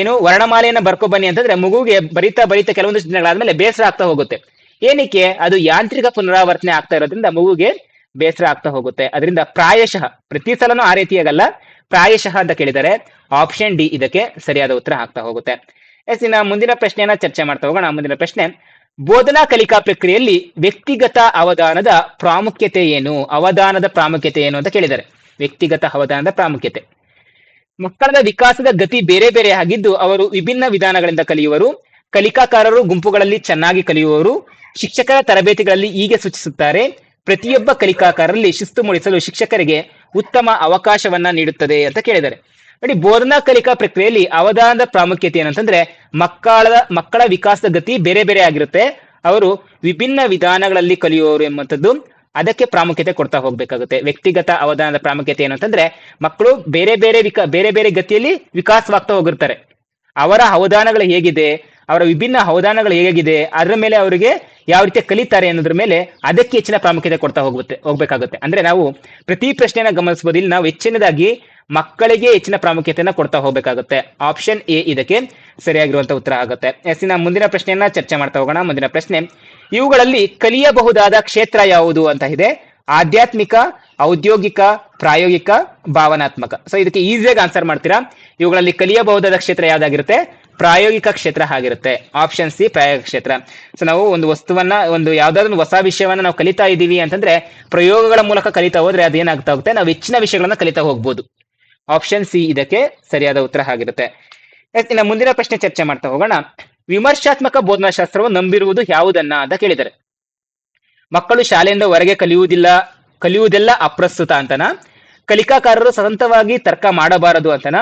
ಏನು ವರ್ಣಮಾಲೆಯನ್ನ ಬರ್ಕೊ ಬನ್ನಿ ಅಂತಂದ್ರೆ ಮಗುಗೆ ಬರಿತಾ ಬರಿತಾ ಕೆಲವೊಂದಿಷ್ಟು ದಿನಗಳಾದ್ಮೇಲೆ ಬೇಸರ ಆಗ್ತಾ ಹೋಗುತ್ತೆ. ಏನಕ್ಕೆ? ಅದು ಯಾಂತ್ರಿಕ ಪುನರಾವರ್ತನೆ ಆಗ್ತಾ ಇರೋದ್ರಿಂದ ಮಗುಗೆ ಬೇಸರ ಆಗ್ತಾ ಹೋಗುತ್ತೆ. ಅದರಿಂದ ಪ್ರಾಯಶಃ ಪ್ರತಿ ಸಲನೂ ಆ ರೀತಿಯಾಗಲ್ಲ. ಪ್ರಾಯಶಃ ಅಂತ ಕೇಳಿದರೆ ಆಪ್ಷನ್ ಡಿ ಇದಕ್ಕೆ ಸರಿಯಾದ ಉತ್ತರ ಆಗ್ತಾ ಹೋಗುತ್ತೆ. ಎಸ್, ಇನ್ನ ಮುಂದಿನ ಪ್ರಶ್ನೆಯನ್ನ ಚರ್ಚೆ ಮಾಡ್ತಾ ಹೋಗೋಣ. ಮುಂದಿನ ಪ್ರಶ್ನೆ, ಬೋಧನಾ ಕಲಿಕಾ ಪ್ರಕ್ರಿಯೆಯಲ್ಲಿ ವ್ಯಕ್ತಿಗತ ಅವಧಾನದ ಪ್ರಾಮುಖ್ಯತೆ ಏನು? ಅವಧಾನದ ಪ್ರಾಮುಖ್ಯತೆ ಏನು ಅಂತ ಕೇಳಿದ್ದಾರೆ. ವ್ಯಕ್ತಿಗತ ಅವಧಾನದ ಪ್ರಾಮುಖ್ಯತೆ. ಮಕ್ಕಳದ ವಿಕಾಸದ ಗತಿ ಬೇರೆ ಬೇರೆ ಆಗಿದ್ದು ಅವರು ವಿಭಿನ್ನ ವಿಧಾನಗಳಿಂದ ಕಲಿಯುವರು. ಕಲಿಕಾಕಾರರು ಗುಂಪುಗಳಲ್ಲಿ ಚೆನ್ನಾಗಿ ಕಲಿಯುವವರು. ಶಿಕ್ಷಕರ ತರಬೇತಿಗಳಲ್ಲಿ ಹೀಗೆ ಸೂಚಿಸುತ್ತಾರೆ. ಪ್ರತಿಯೊಬ್ಬ ಕಲಿಕಾಕಾರರಲ್ಲಿ ಶಿಸ್ತು ಮೂಡಿಸಲು ಶಿಕ್ಷಕರಿಗೆ ಉತ್ತಮ ಅವಕಾಶವನ್ನ ನೀಡುತ್ತದೆ ಅಂತ ಕೇಳಿದ್ದಾರೆ. ನೋಡಿ, ಬೋಧನಾ ಕಲಿಕಾ ಪ್ರಕ್ರಿಯೆಯಲ್ಲಿ ಅವಧಾನದ ಪ್ರಾಮುಖ್ಯತೆ ಏನಂತಂದ್ರೆ ಮಕ್ಕಳ ಮಕ್ಕಳ ವಿಕಾಸದ ಗತಿ ಬೇರೆ ಬೇರೆ ಆಗಿರುತ್ತೆ. ಅವರು ವಿಭಿನ್ನ ವಿಧಾನಗಳಲ್ಲಿ ಕಲಿಯೋರು ಎಂಬಂಥದ್ದು ಅದಕ್ಕೆ ಪ್ರಾಮುಖ್ಯತೆ ಕೊಡ್ತಾ ಹೋಗ್ಬೇಕಾಗುತ್ತೆ. ವ್ಯಕ್ತಿಗತ ಅವಧಾನದ ಪ್ರಾಮುಖ್ಯತೆ ಏನಂತಂದ್ರೆ ಮಕ್ಕಳು ಬೇರೆ ಬೇರೆ ವಿಕ, ಬೇರೆ ಬೇರೆ ಗತಿಯಲ್ಲಿ ವಿಕಾಸವಾಗ್ತಾ ಹೋಗಿರ್ತಾರೆ. ಅವರ ಅವಧಾನಗಳು ಹೇಗಿದೆ, ಅವರ ವಿಭಿನ್ನ ಅವಧಾನಗಳು ಹೇಗಿದೆ, ಅದರ ಮೇಲೆ ಅವರಿಗೆ ಯಾವ ರೀತಿ ಕಲಿತಾರೆ ಅನ್ನೋದ್ರ ಮೇಲೆ ಅದಕ್ಕೆ ಹೆಚ್ಚಿನ ಪ್ರಾಮುಖ್ಯತೆ ಕೊಡ್ತಾ ಹೋಗುತ್ತೆ, ಹೋಗ್ಬೇಕಾಗುತ್ತೆ. ಅಂದ್ರೆ ನಾವು ಪ್ರತಿ ಪ್ರಶ್ನೆಯನ್ನ ಗಮನಿಸಬಹುದು ಇಲ್ಲಿ ನಾವು ಹೆಚ್ಚಿನದಾಗಿ ಮಕ್ಕಳಿಗೆ ಹೆಚ್ಚಿನ ಪ್ರಾಮುಖ್ಯತೆಯನ್ನ ಕೊಡ್ತಾ ಹೋಗ್ಬೇಕಾಗುತ್ತೆ. ಆಪ್ಷನ್ ಎ ಇದಕ್ಕೆ ಸರಿಯಾಗಿರುವಂತ ಉತ್ತರ ಆಗುತ್ತೆ. ಎಸ್ ಇನ್ನ ಮುಂದಿನ ಪ್ರಶ್ನೆಯನ್ನ ಚರ್ಚೆ ಮಾಡ್ತಾ ಹೋಗೋಣ. ಮುಂದಿನ ಪ್ರಶ್ನೆ, ಇವುಗಳಲ್ಲಿ ಕಲಿಯಬಹುದಾದ ಕ್ಷೇತ್ರ ಯಾವುದು ಅಂತ ಇದೆ. ಆಧ್ಯಾತ್ಮಿಕ, ಔದ್ಯೋಗಿಕ, ಪ್ರಾಯೋಗಿಕ, ಭಾವನಾತ್ಮಕ. ಸೊ ಇದಕ್ಕೆ ಈಸಿಯಾಗಿ ಆನ್ಸರ್ ಮಾಡ್ತೀರಾ? ಇವುಗಳಲ್ಲಿ ಕಲಿಯಬಹುದಾದ ಕ್ಷೇತ್ರ ಯಾವ್ದಾಗಿರುತ್ತೆ? ಪ್ರಾಯೋಗಿಕ ಕ್ಷೇತ್ರ ಆಗಿರುತ್ತೆ ಆಪ್ಷನ್ ಸಿ ಪ್ರಾಯೋಗಿಕ ಕ್ಷೇತ್ರ. ಸೊ ನಾವು ಒಂದು ವಸ್ತುವನ್ನ, ಒಂದು ಯಾವ್ದಾದ್ರು ಹೊಸ ವಿಷಯವನ್ನ ನಾವು ಕಲಿತಾ ಇದ್ದೀವಿ ಅಂತಂದ್ರೆ, ಪ್ರಯೋಗಗಳ ಮೂಲಕ ಕಲಿತಾ ಹೋದ್ರೆ ಅದೇನಾಗ್ತಾ ಹೋಗುತ್ತೆ? ನಾವು ಹೆಚ್ಚಿನ ವಿಷಯಗಳನ್ನ ಕಲಿತಾ ಹೋಗ್ಬೋದು. ಆಪ್ಷನ್ ಸಿ ಇದಕ್ಕೆ ಸರಿಯಾದ ಉತ್ತರ ಆಗಿರುತ್ತೆ ಇನ್ನು ಮುಂದಿನ ಪ್ರಶ್ನೆ ಚರ್ಚೆ ಮಾಡ್ತಾ ಹೋಗೋಣ. ವಿಮರ್ಶಾತ್ಮಕ ಬೋಧನಾಶಾಸ್ತ್ರವು ನಂಬಿರುವುದು ಯಾವುದನ್ನ ಅಂತ ಕೇಳಿದ್ದಾರೆ ಮಕ್ಕಳು ಶಾಲೆಯಿಂದ ಹೊರಗೆ ಕಲಿಯುವುದಿಲ್ಲ, ಕಲಿಯುವುದೆಲ್ಲ ಅಪ್ರಸ್ತುತ ಅಂತನ? ಕಲಿಕಾಕಾರರು ಸ್ವತಂತ್ರವಾಗಿ ತರ್ಕ ಮಾಡಬಾರದು ಅಂತನ?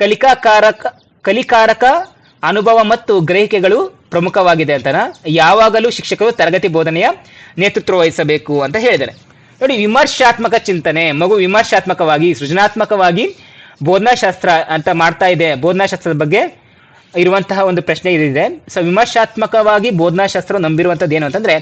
ಕಲಿಕಾಕಾರಕ, ಕಲಿಕಾರಕ ಅನುಭವ ಮತ್ತು ಗ್ರಹಿಕೆಗಳು ಪ್ರಮುಖವಾಗಿದೆ ಅಂತ ಯಾವಾಗಲೂ ಶಿಕ್ಷಕರು ತರಗತಿ ಬೋಧನೆಯ ನೇತೃತ್ವ ವಹಿಸಬೇಕು ಅಂತ ಹೇಳಿದ್ದಾರೆ. ನೋಡಿ, ವಿಮರ್ಶಾತ್ಮಕ ಚಿಂತನೆ, ಮಗು ವಿಮರ್ಶಾತ್ಮಕವಾಗಿ, ಸೃಜನಾತ್ಮಕವಾಗಿ ಬೋಧನಾಶಾಸ್ತ್ರ ಅಂತ ಮಾಡ್ತಾ ಇದೆ, ಬೋಧನಾಶಾಸ್ತ್ರದ ಬಗ್ಗೆ ಇರುವಂತಹ ಒಂದು ಪ್ರಶ್ನೆ ಇದೆ ಸೊ ವಿಮರ್ಶಾತ್ಮಕವಾಗಿ ಬೋಧನಾಶಾಸ್ತ್ರ ನಂಬಿರುವಂಥದ್ದು ಏನು ಅಂತಂದ್ರೆ,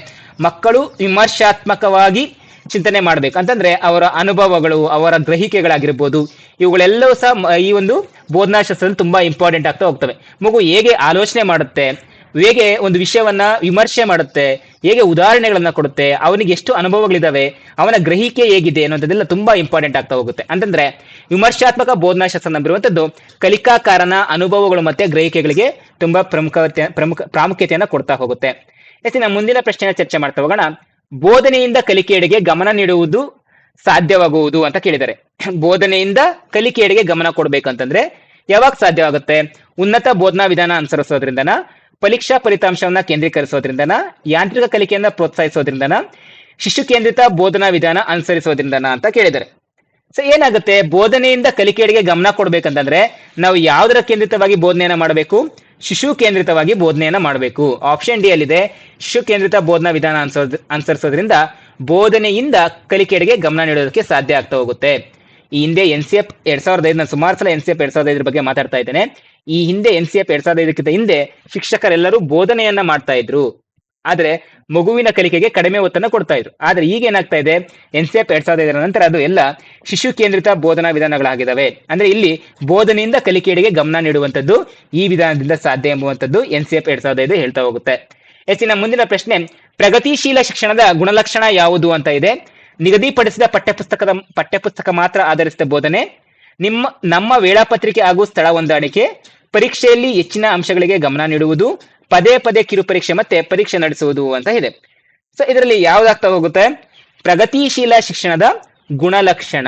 ಮಕ್ಕಳು ವಿಮರ್ಶಾತ್ಮಕವಾಗಿ ಚಿಂತನೆ ಮಾಡ್ಬೇಕು. ಅಂತಂದ್ರೆ ಅವರ ಅನುಭವಗಳು, ಅವರ ಗ್ರಹಿಕೆಗಳಾಗಿರ್ಬೋದು, ಇವುಗಳೆಲ್ಲವೂ ಸಹ ಈ ಒಂದು ಬೋಧನಾಶಾಸ್ತ್ರದಲ್ಲಿ ತುಂಬಾ ಇಂಪಾರ್ಟೆಂಟ್ ಆಗ್ತಾ ಹೋಗ್ತವೆ. ಮಗು ಹೇಗೆ ಆಲೋಚನೆ ಮಾಡುತ್ತೆ, ಹೇಗೆ ಒಂದು ವಿಷಯವನ್ನ ವಿಮರ್ಶೆ ಮಾಡುತ್ತೆ, ಹೇಗೆ ಉದಾಹರಣೆಗಳನ್ನ ಕೊಡುತ್ತೆ, ಅವನಿಗೆ ಎಷ್ಟು ಅನುಭವಗಳಿದಾವೆ, ಅವನ ಗ್ರಹಿಕೆ ಹೇಗಿದೆ ಅನ್ನೋದೆಲ್ಲ ತುಂಬಾ ಇಂಪಾರ್ಟೆಂಟ್ ಆಗ್ತಾ ಹೋಗುತ್ತೆ. ಅಂತಂದ್ರೆ ವಿಮರ್ಶಾತ್ಮಕ ಬೋಧನಾಶಾಸ್ತ್ರ ನಂಬಿರುವಂತದ್ದು ಕಲಿಕಾಕಾರನ ಅನುಭವಗಳು ಮತ್ತೆ ಗ್ರಹಿಕೆಗಳಿಗೆ ತುಂಬಾ ಪ್ರಮುಖ ಪ್ರಮುಖ ಪ್ರಾಮುಖ್ಯತೆಯನ್ನ ಕೊಡ್ತಾ ಹೋಗುತ್ತೆ. ಎಸ್ ಮುಂದಿನ ಪ್ರಶ್ನೆಯನ್ನ ಚರ್ಚೆ ಮಾಡ್ತಾ ಹೋಗೋಣ. ಬೋಧನೆಯಿಂದ ಕಲಿಕೆಯೆಡೆಗೆ ಗಮನ ನೀಡುವುದು ಸಾಧ್ಯವಾಗುವುದು ಅಂತ ಕೇಳಿದ್ದಾರೆ. ಬೋಧನೆಯಿಂದ ಕಲಿಕೆಯೆಡೆಗೆ ಗಮನ ಕೊಡ್ಬೇಕಂತಂದ್ರೆ ಯಾವಾಗ ಸಾಧ್ಯವಾಗುತ್ತೆ? ಉನ್ನತ ಬೋಧನಾ ವಿಧಾನ ಅನುಸರಿಸೋದ್ರಿಂದನ, ಪರೀಕ್ಷಾ ಫಲಿತಾಂಶವನ್ನ ಕೇಂದ್ರೀಕರಿಸೋದ್ರಿಂದನ, ಯಾಂತ್ರಿಕ ಕಲಿಕೆಯನ್ನ ಪ್ರೋತ್ಸಾಹಿಸೋದ್ರಿಂದನ, ಶಿಶು ಕೇಂದ್ರಿತ ಬೋಧನಾ ವಿಧಾನ ಅನುಸರಿಸೋದ್ರಿಂದನ ಅಂತ ಕೇಳಿದ್ದಾರೆ. ಸೊ ಏನಾಗುತ್ತೆ? ಬೋಧನೆಯಿಂದ ಕಲಿಕೆಯೆಡೆಗೆ ಗಮನ ಕೊಡ್ಬೇಕಂತಂದ್ರೆ ನಾವು ಯಾವ್ದರ ಕೇಂದ್ರಿತವಾಗಿ ಬೋಧನೆಯನ್ನ ಮಾಡಬೇಕು? ಶಿಶು ಕೇಂದ್ರಿತವಾಗಿ ಬೋಧನೆಯನ್ನ ಮಾಡಬೇಕು. ಆಪ್ಷನ್ ಡಿ ಅಲ್ಲಿದೆ. ಶಿಶು ಕೇಂದ್ರಿತ ಬೋಧನಾ ವಿಧಾನ ಅನುಸರಿಸ ಅನುಸರಿಸೋದ್ರಿಂದ ಬೋಧನೆಯಿಂದ ಕಲಿಕೆಡೆಗೆ ಗಮನ ನೀಡೋದಕ್ಕೆ ಸಾಧ್ಯ ಆಗ್ತಾ ಹೋಗುತ್ತೆ. ಈ ಹಿಂದೆ ಎನ್ ಸಿ ಎಫ್ ಎರಡ್ ಸಾವಿರದ ಐದು ಸುಮಾರು ಸಲ ಎನ್ ಸಿ ಎಫ್ ಎರಡ್ ಸಾವಿರದ ಐದರ ಬಗ್ಗೆ ಮಾತಾಡ್ತಾ ಇದ್ದೇನೆ. ಈ ಹಿಂದೆ ಎನ್ ಸಿ ಎಫ್ ಎರಡ್ ಸಾವಿರದ ಐದಕ್ಕಿಂತ ಹಿಂದೆ ಶಿಕ್ಷಕರೆಲ್ಲರೂ ಬೋಧನೆಯನ್ನ ಮಾಡ್ತಾ ಇದ್ರು. ಆದ್ರೆ ಮಗುವಿನ ಕಲಿಕೆಗೆ ಕಡಿಮೆ ಒತ್ತನ್ನು ಕೊಡ್ತಾ ಇದ್ರು. ಆದ್ರೆ ಈಗ ಏನಾಗ್ತಾ ಇದೆ? ಎಫ್ ಎರಡ್ ಸಾವಿರದ ಐದರ ನಂತರ ಅದು ಎಲ್ಲ ಶಿಶು ಕೇಂದ್ರಿತ ಬೋಧನಾ ವಿಧಾನಗಳಾಗಿದ್ದಾವೆ ಅಂದ್ರೆ ಇಲ್ಲಿ ಬೋಧನೆಯಿಂದ ಕಲಿಕೆಯಡೆಗೆ ಗಮನ ನೀಡುವಂತದ್ದು ಈ ವಿಧಾನದಿಂದ ಸಾಧ್ಯ ಎಂಬುವಂತದ್ದು ಎನ್ ಸಿ ಎಫ್ ಎರಡ್ ಸಾವಿರದ ಐದು ಹೇಳ್ತಾ ಹೋಗುತ್ತೆ. ಎಸ್ಸಿನ ಮುಂದಿನ ಪ್ರಶ್ನೆ, ಪ್ರಗತಿಶೀಲ ಶಿಕ್ಷಣದ ಗುಣಲಕ್ಷಣ ಯಾವುದು ಅಂತ ಇದೆ. ನಿಗದಿಪಡಿಸಿದ ಪಠ್ಯಪುಸ್ತಕದ, ಪಠ್ಯಪುಸ್ತಕ ಮಾತ್ರ ಆಧರಿಸಿದ ಬೋಧನೆ. ನಿಮ್ಮ, ನಮ್ಮ ವೇಳಾಪತ್ರಿಕೆ ಹಾಗೂ ಸ್ಥಳ ಹೊಂದಾಣಿಕೆ. ಪರೀಕ್ಷೆಯಲ್ಲಿ ಹೆಚ್ಚಿನ ಅಂಶಗಳಿಗೆ ಗಮನ ನೀಡುವುದು. ಪದೇ ಪದೇ ಕಿರು ಪರೀಕ್ಷೆ ಮತ್ತೆ ಪರೀಕ್ಷೆ ನಡೆಸುವುದು ಅಂತ ಇದೆ. ಸೊ ಇದರಲ್ಲಿ ಯಾವ್ದಾಗ್ತಾ ಹೋಗುತ್ತೆ? ಪ್ರಗತಿಶೀಲ ಶಿಕ್ಷಣದ ಗುಣಲಕ್ಷಣ.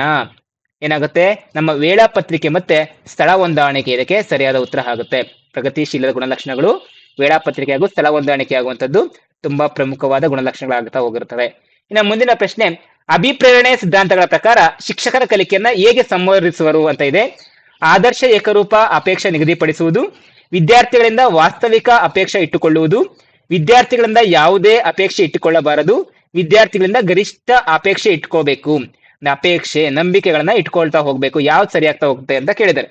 ಏನಾಗುತ್ತೆ? ನಮ್ಮ ವೇಳಾಪತ್ರಿಕೆ ಮತ್ತೆ ಸ್ಥಳ ಹೊಂದಾಣಿಕೆ. ಇದಕ್ಕೆ ಸರಿಯಾದ ಉತ್ತರ ಆಗುತ್ತೆ. ಪ್ರಗತಿಶೀಲದ ಗುಣಲಕ್ಷಣಗಳು ವೇಳಾಪತ್ರಿಕೆ ಹಾಗೂ ಸ್ಥಳ ಹೊಂದಾಣಿಕೆ ಆಗುವಂಥದ್ದು ತುಂಬಾ ಪ್ರಮುಖವಾದ ಗುಣಲಕ್ಷಣಗಳಾಗುತ್ತಾ ಹೋಗಿರುತ್ತವೆ. ಇನ್ನು ಮುಂದಿನ ಪ್ರಶ್ನೆ, ಅಭಿಪ್ರೇರಣೆ ಸಿದ್ಧಾಂತಗಳ ಪ್ರಕಾರ ಶಿಕ್ಷಕರ ಕಲಿಕೆಯನ್ನ ಹೇಗೆ ಸಂವರಿಸುವರು ಅಂತ ಇದೆ. ಆದರ್ಶ ಏಕರೂಪ, ಅಪೇಕ್ಷೆ ನಿಗದಿಪಡಿಸುವುದು ವಿದ್ಯಾರ್ಥಿಗಳಿಂದ ವಾಸ್ತವಿಕ ಅಪೇಕ್ಷೆ ಇಟ್ಟುಕೊಳ್ಳುವುದು, ವಿದ್ಯಾರ್ಥಿಗಳಿಂದ ಯಾವುದೇ ಅಪೇಕ್ಷೆ ಇಟ್ಟುಕೊಳ್ಳಬಾರದು, ವಿದ್ಯಾರ್ಥಿಗಳಿಂದ ಗರಿಷ್ಠ ಅಪೇಕ್ಷೆ ಇಟ್ಕೋಬೇಕು, ಅಪೇಕ್ಷೆ, ನಂಬಿಕೆಗಳನ್ನ ಇಟ್ಕೊಳ್ತಾ ಹೋಗ್ಬೇಕು, ಯಾವ್ದು ಸರಿಯಾಗ್ತಾ ಹೋಗುತ್ತೆ ಅಂತ ಕೇಳಿದ್ದಾರೆ.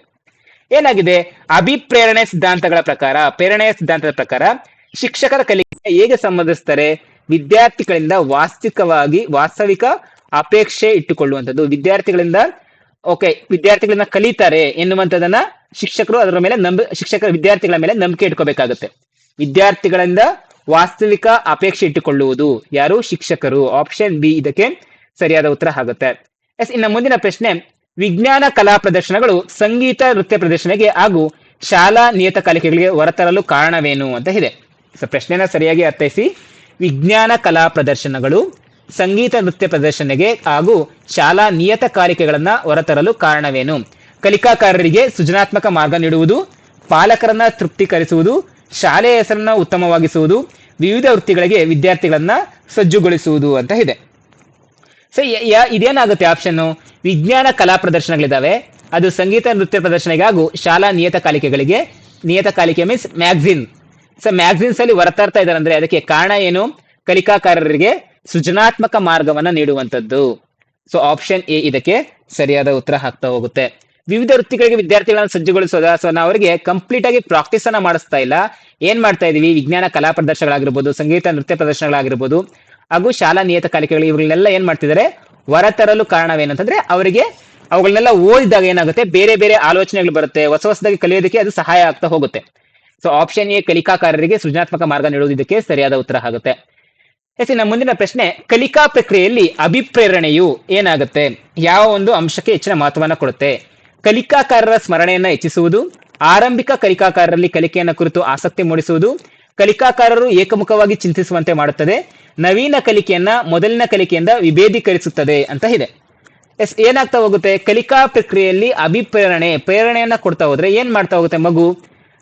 ಏನಾಗಿದೆ? ಅಭಿಪ್ರೇರಣೆ ಸಿದ್ಧಾಂತಗಳ ಪ್ರಕಾರ ಪ್ರೇರಣೆಯ ಸಿದ್ಧಾಂತದ ಪ್ರಕಾರ ಶಿಕ್ಷಕರ ಕಲಿಕೆ ಹೇಗೆ ಸಂಬಂಧಿಸ್ತಾರೆ? ವಿದ್ಯಾರ್ಥಿಗಳಿಂದ ವಾಸ್ತವಿಕವಾಗಿ, ವಾಸ್ತವಿಕ ಅಪೇಕ್ಷೆ ಇಟ್ಟುಕೊಳ್ಳುವಂಥದ್ದು. ವಿದ್ಯಾರ್ಥಿಗಳಿಂದ, ಓಕೆ, ವಿದ್ಯಾರ್ಥಿಗಳಿಂದ ಕಲಿತಾರೆ ಎನ್ನುವಂಥದ್ದನ್ನ ಶಿಕ್ಷಕರು ಅದರ ಮೇಲೆ ನಂಬ, ಶಿಕ್ಷಕರ ವಿದ್ಯಾರ್ಥಿಗಳ ಮೇಲೆ ನಂಬಿಕೆ ಇಟ್ಕೋಬೇಕಾಗುತ್ತೆ. ವಿದ್ಯಾರ್ಥಿಗಳಿಂದ ವಾಸ್ತವಿಕ ಅಪೇಕ್ಷೆ ಇಟ್ಟುಕೊಳ್ಳುವುದು ಯಾರು? ಶಿಕ್ಷಕರು. ಆಪ್ಷನ್ ಬಿ ಇದಕ್ಕೆ ಸರಿಯಾದ ಉತ್ತರ ಆಗುತ್ತೆ. ಎಸ್ ಇನ್ನು ಮುಂದಿನ ಪ್ರಶ್ನೆ, ವಿಜ್ಞಾನ ಕಲಾ ಪ್ರದರ್ಶನಗಳು ಸಂಗೀತ ನೃತ್ಯ ಪ್ರದರ್ಶನಕ್ಕೆ ಹಾಗೂ ಶಾಲಾ ನಿಯತಕಾಲಿಕೆಗಳಿಗೆ ಹೊರತರಲು ಕಾರಣವೇನು ಅಂತ ಇದೆ. ಸೊ ಪ್ರಶ್ನೆನ ಸರಿಯಾಗಿ ಅರ್ಥೈಸಿ. ವಿಜ್ಞಾನ ಕಲಾ ಪ್ರದರ್ಶನಗಳು ಸಂಗೀತ ನೃತ್ಯ ಪ್ರದರ್ಶನಗೆ ಹಾಗೂ ಶಾಲಾ ನಿಯತಕಾಲಿಕೆಗಳನ್ನ ಹೊರತರಲು ಕಾರಣವೇನು? ಕಲಿಕಾಕಾರರಿಗೆ ಸೃಜನಾತ್ಮಕ ಮಾರ್ಗ ನೀಡುವುದು, ಪಾಲಕರನ್ನ ತೃಪ್ತಿಕರಿಸುವುದು, ಶಾಲೆಯ ಹೆಸರನ್ನ ಉತ್ತಮವಾಗಿಸುವುದು, ವಿವಿಧ ವೃತ್ತಿಗಳಿಗೆ ವಿದ್ಯಾರ್ಥಿಗಳನ್ನ ಸಜ್ಜುಗೊಳಿಸುವುದು ಅಂತ ಇದೆ. ಸೊ ಇದೇನಾಗುತ್ತೆ ಆಪ್ಷನ್ ವಿಜ್ಞಾನ ಕಲಾ ಪ್ರದರ್ಶನಗಳಿದಾವೆ. ಅದು ಸಂಗೀತ ನೃತ್ಯ ಪ್ರದರ್ಶನಕ್ಕೆ ಹಾಗೂ ಶಾಲಾ ನಿಯತಕಾಲಿಕೆಗಳಿಗೆ ನಿಯತಕಾಲಿಕೆ ಮೀನ್ಸ್ ಮ್ಯಾಗ್ಝಿನ್ ಸೊ ಮ್ಯಾಗ್ಝಿನ್ಸ್ ಅಲ್ಲಿ ಹೊರತರ್ತಾ ಇದ್ದಾರೆ ಅಂದ್ರೆ ಅದಕ್ಕೆ ಕಾರಣ ಏನು? ಕಲಿಕಾಕಾರರಿಗೆ ಸೃಜನಾತ್ಮಕ ಮಾರ್ಗವನ್ನ ನೀಡುವಂಥದ್ದು. ಸೊ ಆಪ್ಷನ್ ಎ ಇದಕ್ಕೆ ಸರಿಯಾದ ಉತ್ತರ ಹಾಕ್ತಾ ಹೋಗುತ್ತೆ. ವಿವಿಧ ವೃತ್ತಿಗಳಿಗೆ ವಿದ್ಯಾರ್ಥಿಗಳನ್ನು ಸಜ್ಜುಗೊಳಿಸೋದ? ಸೊ ನಾವು ಅವರಿಗೆ ಕಂಪ್ಲೀಟ್ ಆಗಿ ಪ್ರಾಕ್ಟೀಸ್ ಅನ್ನ ಮಾಡಿಸ್ತಾ ಇಲ್ಲ. ಏನ್ ಮಾಡ್ತಾ ಇದೀವಿ? ವಿಜ್ಞಾನ, ಕಲಾ ಪ್ರದರ್ಶನಗಳಾಗಿರ್ಬೋದು, ಸಂಗೀತ, ನೃತ್ಯ ಪ್ರದರ್ಶನಗಳಾಗಿರ್ಬೋದು, ಹಾಗೂ ಶಾಲಾ ನಿಯತಕಾಲಿಕೆಗಳು ಇವುಗಳನ್ನೆಲ್ಲ ಏನ್ ಮಾಡ್ತಿದ್ದಾರೆ ಹೊರತರಲು ಕಾರಣವೇನಂತಂದ್ರೆ ಅವರಿಗೆ ಅವುಗಳನ್ನೆಲ್ಲ ಓದಿದಾಗ ಏನಾಗುತ್ತೆ? ಬೇರೆ ಬೇರೆ ಆಲೋಚನೆಗಳು ಬರುತ್ತೆ. ಹೊಸ ಹೊಸದಾಗಿ ಕಲಿಯೋದಕ್ಕೆ ಅದು ಸಹಾಯ ಆಗ್ತಾ ಹೋಗುತ್ತೆ. ಸೊ ಆಪ್ಷನ್ ಎ ಕಲಿಕಾಕಾರರಿಗೆ ಸೃಜನಾತ್ಮಕ ಮಾರ್ಗ ನೀಡುವುದಕ್ಕೆ ಸರಿಯಾದ ಉತ್ತರ ಆಗುತ್ತೆ. ಎಸ್ ನಮ್ಮ ಮುಂದಿನ ಪ್ರಶ್ನೆ, ಕಲಿಕಾ ಪ್ರಕ್ರಿಯೆಯಲ್ಲಿ ಅಭಿಪ್ರೇರಣೆಯು ಏನಾಗುತ್ತೆ? ಯಾವ ಒಂದು ಅಂಶಕ್ಕೆ ಹೆಚ್ಚಿನ ಮಹತ್ವವನ್ನು ಕೊಡುತ್ತೆ? ಕಲಿಕಾಕಾರರ ಸ್ಮರಣೆಯನ್ನ ಹೆಚ್ಚಿಸುವುದು, ಆರಂಭಿಕ ಕಲಿಕಾಕಾರರಲ್ಲಿ ಕಲಿಕೆಯನ್ನ ಕುರಿತು ಆಸಕ್ತಿ ಮೂಡಿಸುವುದು, ಕಲಿಕಾಕಾರರು ಏಕಮುಖವಾಗಿ ಚಿಂತಿಸುವಂತೆ ಮಾಡುತ್ತದೆ, ನವೀನ ಕಲಿಕೆಯನ್ನ ಮೊದಲಿನ ಕಲಿಕೆಯಿಂದ ವಿಭೇದೀಕರಿಸುತ್ತದೆ ಅಂತ ಇದೆ. ಎಸ್, ಏನಾಗ್ತಾ ಹೋಗುತ್ತೆ? ಕಲಿಕಾ ಪ್ರಕ್ರಿಯೆಯಲ್ಲಿ ಅಭಿಪ್ರೇರಣೆ, ಪ್ರೇರಣೆಯನ್ನ ಕೊಡ್ತಾ ಹೋದ್ರೆ ಏನ್ ಮಾಡ್ತಾ ಹೋಗುತ್ತೆ ಮಗು?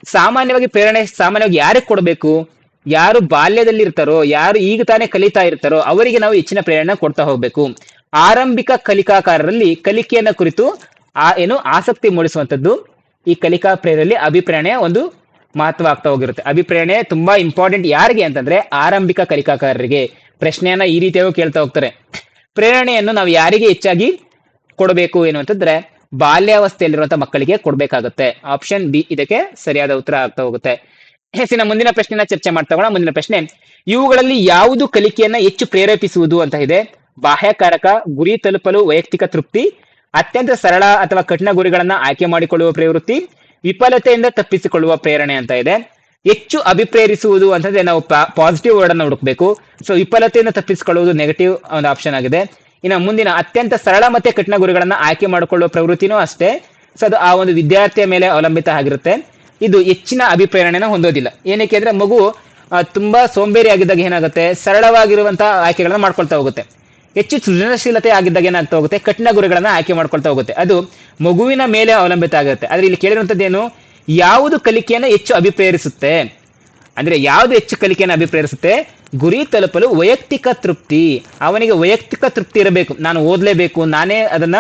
ಸಾಮಾನ್ಯವಾಗಿ ಪ್ರೇರಣೆ ಸಾಮಾನ್ಯವಾಗಿ ಯಾರಿಗೆ ಕೊಡಬೇಕು? ಯಾರು ಬಾಲ್ಯದಲ್ಲಿ ಇರ್ತಾರೋ, ಯಾರು ಈಗ ತಾನೇ ಕಲಿತಾ ಇರ್ತಾರೋ, ಅವರಿಗೆ ನಾವು ಹೆಚ್ಚಿನ ಪ್ರೇರಣೆ ಕೊಡ್ತಾ ಹೋಗ್ಬೇಕು. ಆರಂಭಿಕ ಕಲಿಕಾಕಾರರಲ್ಲಿ ಕಲಿಕೆಯನ್ನ ಕುರಿತು ಆ ಏನು ಆಸಕ್ತಿ ಮೂಡಿಸುವಂಥದ್ದು ಈ ಕಲಿಕಾ ಪ್ರೇರಲ್ಲಿ ಅಭಿಪ್ರೇರಣೆಯ ಒಂದು ಮಹತ್ವ ಆಗ್ತಾ ಹೋಗಿರುತ್ತೆ. ಅಭಿಪ್ರೇರಣೆ ತುಂಬಾ ಇಂಪಾರ್ಟೆಂಟ್ ಯಾರಿಗೆ ಅಂತಂದ್ರೆ ಆರಂಭಿಕ ಕಲಿಕಾಕಾರರಿಗೆ. ಪ್ರಶ್ನೆಯನ್ನ ಈ ರೀತಿಯಾಗಿ ಕೇಳ್ತಾ ಹೋಗ್ತಾರೆ. ಪ್ರೇರಣೆಯನ್ನು ನಾವು ಯಾರಿಗೆ ಹೆಚ್ಚಾಗಿ ಕೊಡಬೇಕು ಏನು ಅಂತಂದ್ರೆ ಬಾಲ್ಯಾವಸ್ಥೆಯಲ್ಲಿರುವಂತಹ ಮಕ್ಕಳಿಗೆ ಕೊಡಬೇಕಾಗುತ್ತೆ. ಆಪ್ಷನ್ ಬಿ ಇದಕ್ಕೆ ಸರಿಯಾದ ಉತ್ತರ ಆಗ್ತಾ ಹೋಗುತ್ತೆ. ಹೆಸಿನ ಮುಂದಿನ ಪ್ರಶ್ನೆನ ಚರ್ಚೆ ಮಾಡ್ತಾ ಮುಂದಿನ ಪ್ರಶ್ನೆ, ಇವುಗಳಲ್ಲಿ ಯಾವುದು ಕಲಿಕೆಯನ್ನ ಹೆಚ್ಚು ಪ್ರೇರೇಪಿಸುವುದು ಅಂತ ಇದೆ. ಬಾಹ್ಯಕಾರಕ ಗುರಿ ತಲುಪಲು ವೈಯಕ್ತಿಕ ತೃಪ್ತಿ ಅತ್ಯಂತ ಸರಳ ಅಥವಾ ಕಠಿಣ ಗುರಿಗಳನ್ನ ಆಯ್ಕೆ ಮಾಡಿಕೊಳ್ಳುವ ಪ್ರವೃತ್ತಿ, ವಿಫಲತೆಯಿಂದ ತಪ್ಪಿಸಿಕೊಳ್ಳುವ ಪ್ರೇರಣೆ ಅಂತ ಇದೆ. ಹೆಚ್ಚು ಅಭಿಪ್ರೇರಿಸುವುದು ಅಂತಂದ್ರೆ ನಾವು ಪಾಸಿಟಿವ್ ವರ್ಡ್ ಅನ್ನ ಹುಡುಕ್ಬೇಕು. ಸೊ ವಿಫಲತೆಯಿಂದ ತಪ್ಪಿಸಿಕೊಳ್ಳುವುದು ನೆಗೆಟಿವ್ ಒಂದು ಆಪ್ಷನ್ ಆಗಿದೆ. ಇನ್ನು ಮುಂದಿನ ಅತ್ಯಂತ ಸರಳ ಮತ್ತೆ ಕಠಿಣ ಗುರಿಗಳನ್ನ ಆಯ್ಕೆ ಮಾಡಿಕೊಳ್ಳುವ ಪ್ರವೃತ್ತಿನೂ ಅಷ್ಟೇ. ಸೊ ಅದು ಆ ಒಂದು ವಿದ್ಯಾರ್ಥಿಯ ಮೇಲೆ ಅವಲಂಬಿತ ಆಗಿರುತ್ತೆ. ಇದು ಹೆಚ್ಚಿನ ಅಭಿಪ್ರೇರಣೆನ ಹೊಂದೋದಿಲ್ಲ. ಏನಕ್ಕೆ ಅಂದ್ರೆ ಮಗು ತುಂಬಾ ಸೋಂಬೇರಿ ಆಗಿದ್ದಾಗ ಏನಾಗುತ್ತೆ? ಸರಳವಾಗಿರುವಂತಹ ಆಯ್ಕೆಗಳನ್ನ ಮಾಡ್ಕೊಳ್ತಾ ಹೋಗುತ್ತೆ. ಹೆಚ್ಚು ಸೃಜನಶೀಲತೆ ಆಗಿದ್ದಾಗ ಏನಾಗ್ತಾ ಹೋಗುತ್ತೆ? ಕಠಿಣ ಗುರಿಗಳನ್ನ ಆಯ್ಕೆ ಮಾಡ್ಕೊಳ್ತಾ ಹೋಗುತ್ತೆ. ಅದು ಮಗುವಿನ ಮೇಲೆ ಅವಲಂಬಿತ ಆಗುತ್ತೆ. ಆದ್ರೆ ಇಲ್ಲಿ ಕೇಳಿರುವಂತದ್ದೇನು? ಯಾವುದು ಕಲಿಕೆಯನ್ನು ಹೆಚ್ಚು ಅಭಿಪ್ರೇರಿಸುತ್ತೆ? ಅಂದ್ರೆ ಯಾವುದು ಹೆಚ್ಚು ಕಲಿಕೆಯನ್ನು ಅಭಿಪ್ರೇರಿಸುತ್ತೆ? ಗುರಿ ತಲುಪಲು ವೈಯಕ್ತಿಕ ತೃಪ್ತಿ. ಅವನಿಗೆ ವೈಯಕ್ತಿಕ ತೃಪ್ತಿ ಇರಬೇಕು. ನಾನು ಓದಲೇಬೇಕು, ನಾನೇ ಅದನ್ನ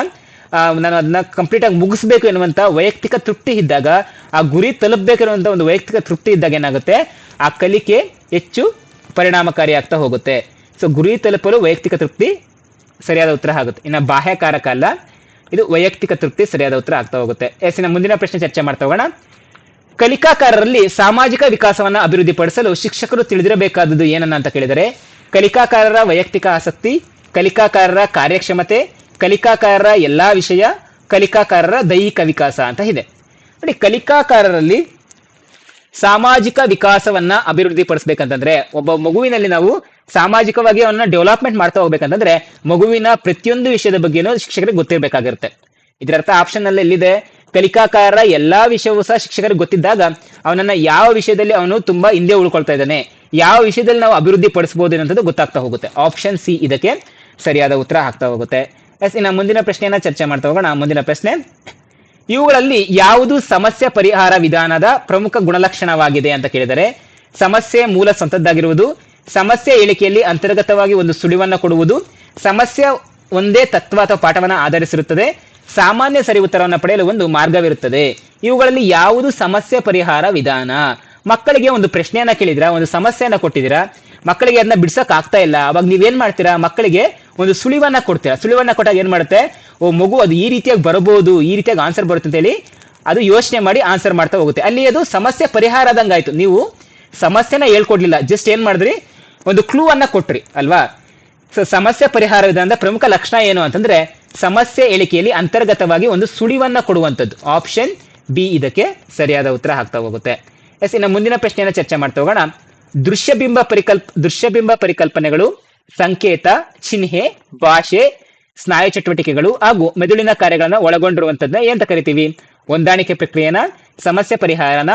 ನಾನು ಅದನ್ನ ಕಂಪ್ಲೀಟ್ ಆಗಿ ಮುಗಿಸ್ಬೇಕು ಎನ್ನುವಂತ ವೈಯಕ್ತಿಕ ತೃಪ್ತಿ ಇದ್ದಾಗ, ಆ ಗುರಿ ತಲುಪಬೇಕಿರುವಂತ ಒಂದು ವೈಯಕ್ತಿಕ ತೃಪ್ತಿ ಇದ್ದಾಗ ಏನಾಗುತ್ತೆ? ಆ ಕಲಿಕೆ ಹೆಚ್ಚು ಪರಿಣಾಮಕಾರಿ ಆಗ್ತಾ ಹೋಗುತ್ತೆ. ಸೊ ಗುರಿ ತಲುಪಲು ವೈಯಕ್ತಿಕ ತೃಪ್ತಿ ಸರಿಯಾದ ಉತ್ತರ ಆಗುತ್ತೆ. ಇನ್ನು ಬಾಹ್ಯಕಾರಕ ಅಲ್ಲ, ಇದು ವೈಯಕ್ತಿಕ ತೃಪ್ತಿ ಸರಿಯಾದ ಉತ್ತರ ಆಗ್ತಾ ಹೋಗುತ್ತೆ. ಎಸ್, ಇನ್ನು ಮುಂದಿನ ಪ್ರಶ್ನೆ ಚರ್ಚೆ ಮಾಡ್ತಾ ಹೋಗೋಣ. ಕಲಿಕಾಕಾರರಲ್ಲಿ ಸಾಮಾಜಿಕ ವಿಕಾಸವನ್ನ ಅಭಿವೃದ್ಧಿಪಡಿಸಲು ಶಿಕ್ಷಕರು ತಿಳಿದಿರಬೇಕಾದದ್ದು ಏನನ್ನ ಅಂತ ಕೇಳಿದರೆ, ಕಲಿಕಾಕಾರರ ವೈಯಕ್ತಿಕ ಆಸಕ್ತಿ, ಕಲಿಕಾಕಾರರ ಕಾರ್ಯಕ್ಷಮತೆ, ಕಲಿಕಾಕಾರರ ಎಲ್ಲಾ ವಿಷಯ, ಕಲಿಕಾಕಾರರ ದೈಹಿಕ ವಿಕಾಸ ಅಂತ ಇದೆ. ನೋಡಿ, ಕಲಿಕಾಕಾರರಲ್ಲಿ ಸಾಮಾಜಿಕ ವಿಕಾಸವನ್ನ ಅಭಿವೃದ್ಧಿಪಡಿಸ್ಬೇಕಂತಂದ್ರೆ, ಒಬ್ಬ ಮಗುವಿನಲ್ಲಿ ನಾವು ಸಾಮಾಜಿಕವಾಗಿ ಅವನ್ನ ಡೆವಲಪ್ಮೆಂಟ್ ಮಾಡ್ತಾ ಹೋಗ್ಬೇಕಂತಂದ್ರೆ ಮಗುವಿನ ಪ್ರತಿಯೊಂದು ವಿಷಯದ ಬಗ್ಗೆನೂ ಶಿಕ್ಷಕರಿಗೆ ಗೊತ್ತಿರಬೇಕಾಗಿರುತ್ತೆ. ಇದರರ್ಥ ಆಪ್ಷನ್ ಅಲ್ಲಿ ಎಲ್ಲಿದೆ? ಕಲಿಕಾಕಾರರ ಎಲ್ಲಾ ವಿಷಯವೂ ಸಹ ಶಿಕ್ಷಕರಿಗೆ ಗೊತ್ತಿದ್ದಾಗ ಅವನನ್ನ ಯಾವ ವಿಷಯದಲ್ಲಿ ಅವನು ತುಂಬಾ ಹಿಂದೆ ಉಳ್ಕೊಳ್ತಾ ಇದ್ದಾನೆ, ಯಾವ ವಿಷಯದಲ್ಲಿ ನಾವು ಅಭಿವೃದ್ಧಿ ಪಡಿಸಬಹುದು ಅನ್ನೋದು ಗೊತ್ತಾಗ್ತಾ ಹೋಗುತ್ತೆ. ಆಪ್ಷನ್ ಸಿ ಇದಕ್ಕೆ ಸರಿಯಾದ ಉತ್ತರ ಆಗ್ತಾ ಹೋಗುತ್ತೆ. ಎಸ್, ಇನ್ನ ಮುಂದಿನ ಪ್ರಶ್ನೆಯನ್ನ ಚರ್ಚೆ ಮಾಡ್ತಾ ಹೋಗೋಣ. ಮುಂದಿನ ಪ್ರಶ್ನೆ, ಇವುಗಳಲ್ಲಿ ಯಾವುದು ಸಮಸ್ಯೆ ಪರಿಹಾರ ವಿಧಾನದ ಪ್ರಮುಖ ಗುಣಲಕ್ಷಣವಾಗಿದೆ ಅಂತ ಕೇಳಿದರೆ ಸಮಸ್ಯೆ ಮೂಲ ಸ್ವಂತದ್ದಾಗಿರುವುದು ಸಮಸ್ಯೆ ಹೇಳಿಕೆಯಲ್ಲಿ ಅಂತರ್ಗತವಾಗಿ ಒಂದು ಸುಳಿವನ್ನು ಕೊಡುವುದು ಸಮಸ್ಯೆ ಒಂದೇ ತತ್ವ ಅಥವಾ ಪಾಠವನ್ನ ಆಧರಿಸಿರುತ್ತದೆ. ಸಾಮಾನ್ಯ ಸರಿ ಉತ್ತರವನ್ನು ಪಡೆಯಲು ಒಂದು ಮಾರ್ಗವಿರುತ್ತದೆ. ಇವುಗಳಲ್ಲಿ ಯಾವುದು ಸಮಸ್ಯೆ ಪರಿಹಾರ ವಿಧಾನ? ಮಕ್ಕಳಿಗೆ ಒಂದು ಪ್ರಶ್ನೆಯನ್ನ ಕೇಳಿದ್ರ? ಒಂದು ಸಮಸ್ಯೆಯನ್ನ ಕೊಟ್ಟಿದ್ದೀರಾ ಮಕ್ಕಳಿಗೆ ಅದನ್ನ ಬಿಡ್ಸಕ್ ಆಗ್ತಾ ಇಲ್ಲ. ಅವಾಗ ನೀವೇನ್ ಮಾಡ್ತೀರಾ? ಮಕ್ಕಳಿಗೆ ಒಂದು ಸುಳಿವನ್ನ ಕೊಡ್ತೀರಾ? ಸುಳಿವನ್ನ ಕೊಟ್ಟಾಗ ಏನ್ ಮಾಡುತ್ತೆ? ಓ, ಮಗು ಅದು ಈ ರೀತಿಯಾಗಿ ಬರಬಹುದು ಈ ರೀತಿಯಾಗಿ ಆನ್ಸರ್ ಬರುತ್ತೆ ಅಂತ ಹೇಳಿ ಅದು ಯೋಚನೆ ಮಾಡಿ ಆನ್ಸರ್ ಮಾಡ್ತಾ ಹೋಗುತ್ತೆ. ಅಲ್ಲಿ ಅದು ಸಮಸ್ಯೆ ಪರಿಹಾರ ಆದಂಗಾಯ್ತು ನೀವು ಸಮಸ್ಯೆನ ಹೇಳ್ಕೊಡ್ಲಿಲ್ಲ. ಜಸ್ಟ್ ಏನ್ ಮಾಡಿದ್ರಿ? ಒಂದು ಕ್ಲೂ ಅನ್ನ ಕೊಟ್ರಿ, ಅಲ್ವಾ? ಸೊ, ಸಮಸ್ಯೆ ಪರಿಹಾರ ವಿಧಾನದ ಪ್ರಮುಖ ಲಕ್ಷಣ ಏನು ಅಂತಂದ್ರೆ, ಸಮಸ್ಯೆ ಹೇಳಿಕೆಯಲ್ಲಿ ಅಂತರ್ಗತವಾಗಿ ಒಂದು ಸುಳಿವನ್ನ ಕೊಡುವಂಥದ್ದು. ಆಪ್ಷನ್ ಬಿ ಇದಕ್ಕೆ ಸರಿಯಾದ ಉತ್ತರ ಹಾಕ್ತಾ ಹೋಗುತ್ತೆ. ಎಸ್, ಇನ್ನು ಮುಂದಿನ ಪ್ರಶ್ನೆಯನ್ನ ಚರ್ಚೆ ಮಾಡ್ತಾ ಹೋಗೋಣ. ದೃಶ್ಯಬಿಂಬ ಪರಿಕಲ್ಪ, ದೃಶ್ಯಬಿಂಬ ಪರಿಕಲ್ಪನೆಗಳು, ಸಂಕೇತ, ಚಿಹ್ನೆ, ಭಾಷೆ, ಸ್ನಾಯು ಚಟುವಟಿಕೆಗಳು ಹಾಗೂ ಮೆದುಳಿನ ಕಾರ್ಯಗಳನ್ನ ಒಳಗೊಂಡಿರುವಂತದ್ದನ್ನ ಏನಂತ ಕರಿತೀವಿ? ಹೊಂದಾಣಿಕೆ ಪ್ರಕ್ರಿಯೆನ, ಸಮಸ್ಯೆ ಪರಿಹಾರನ,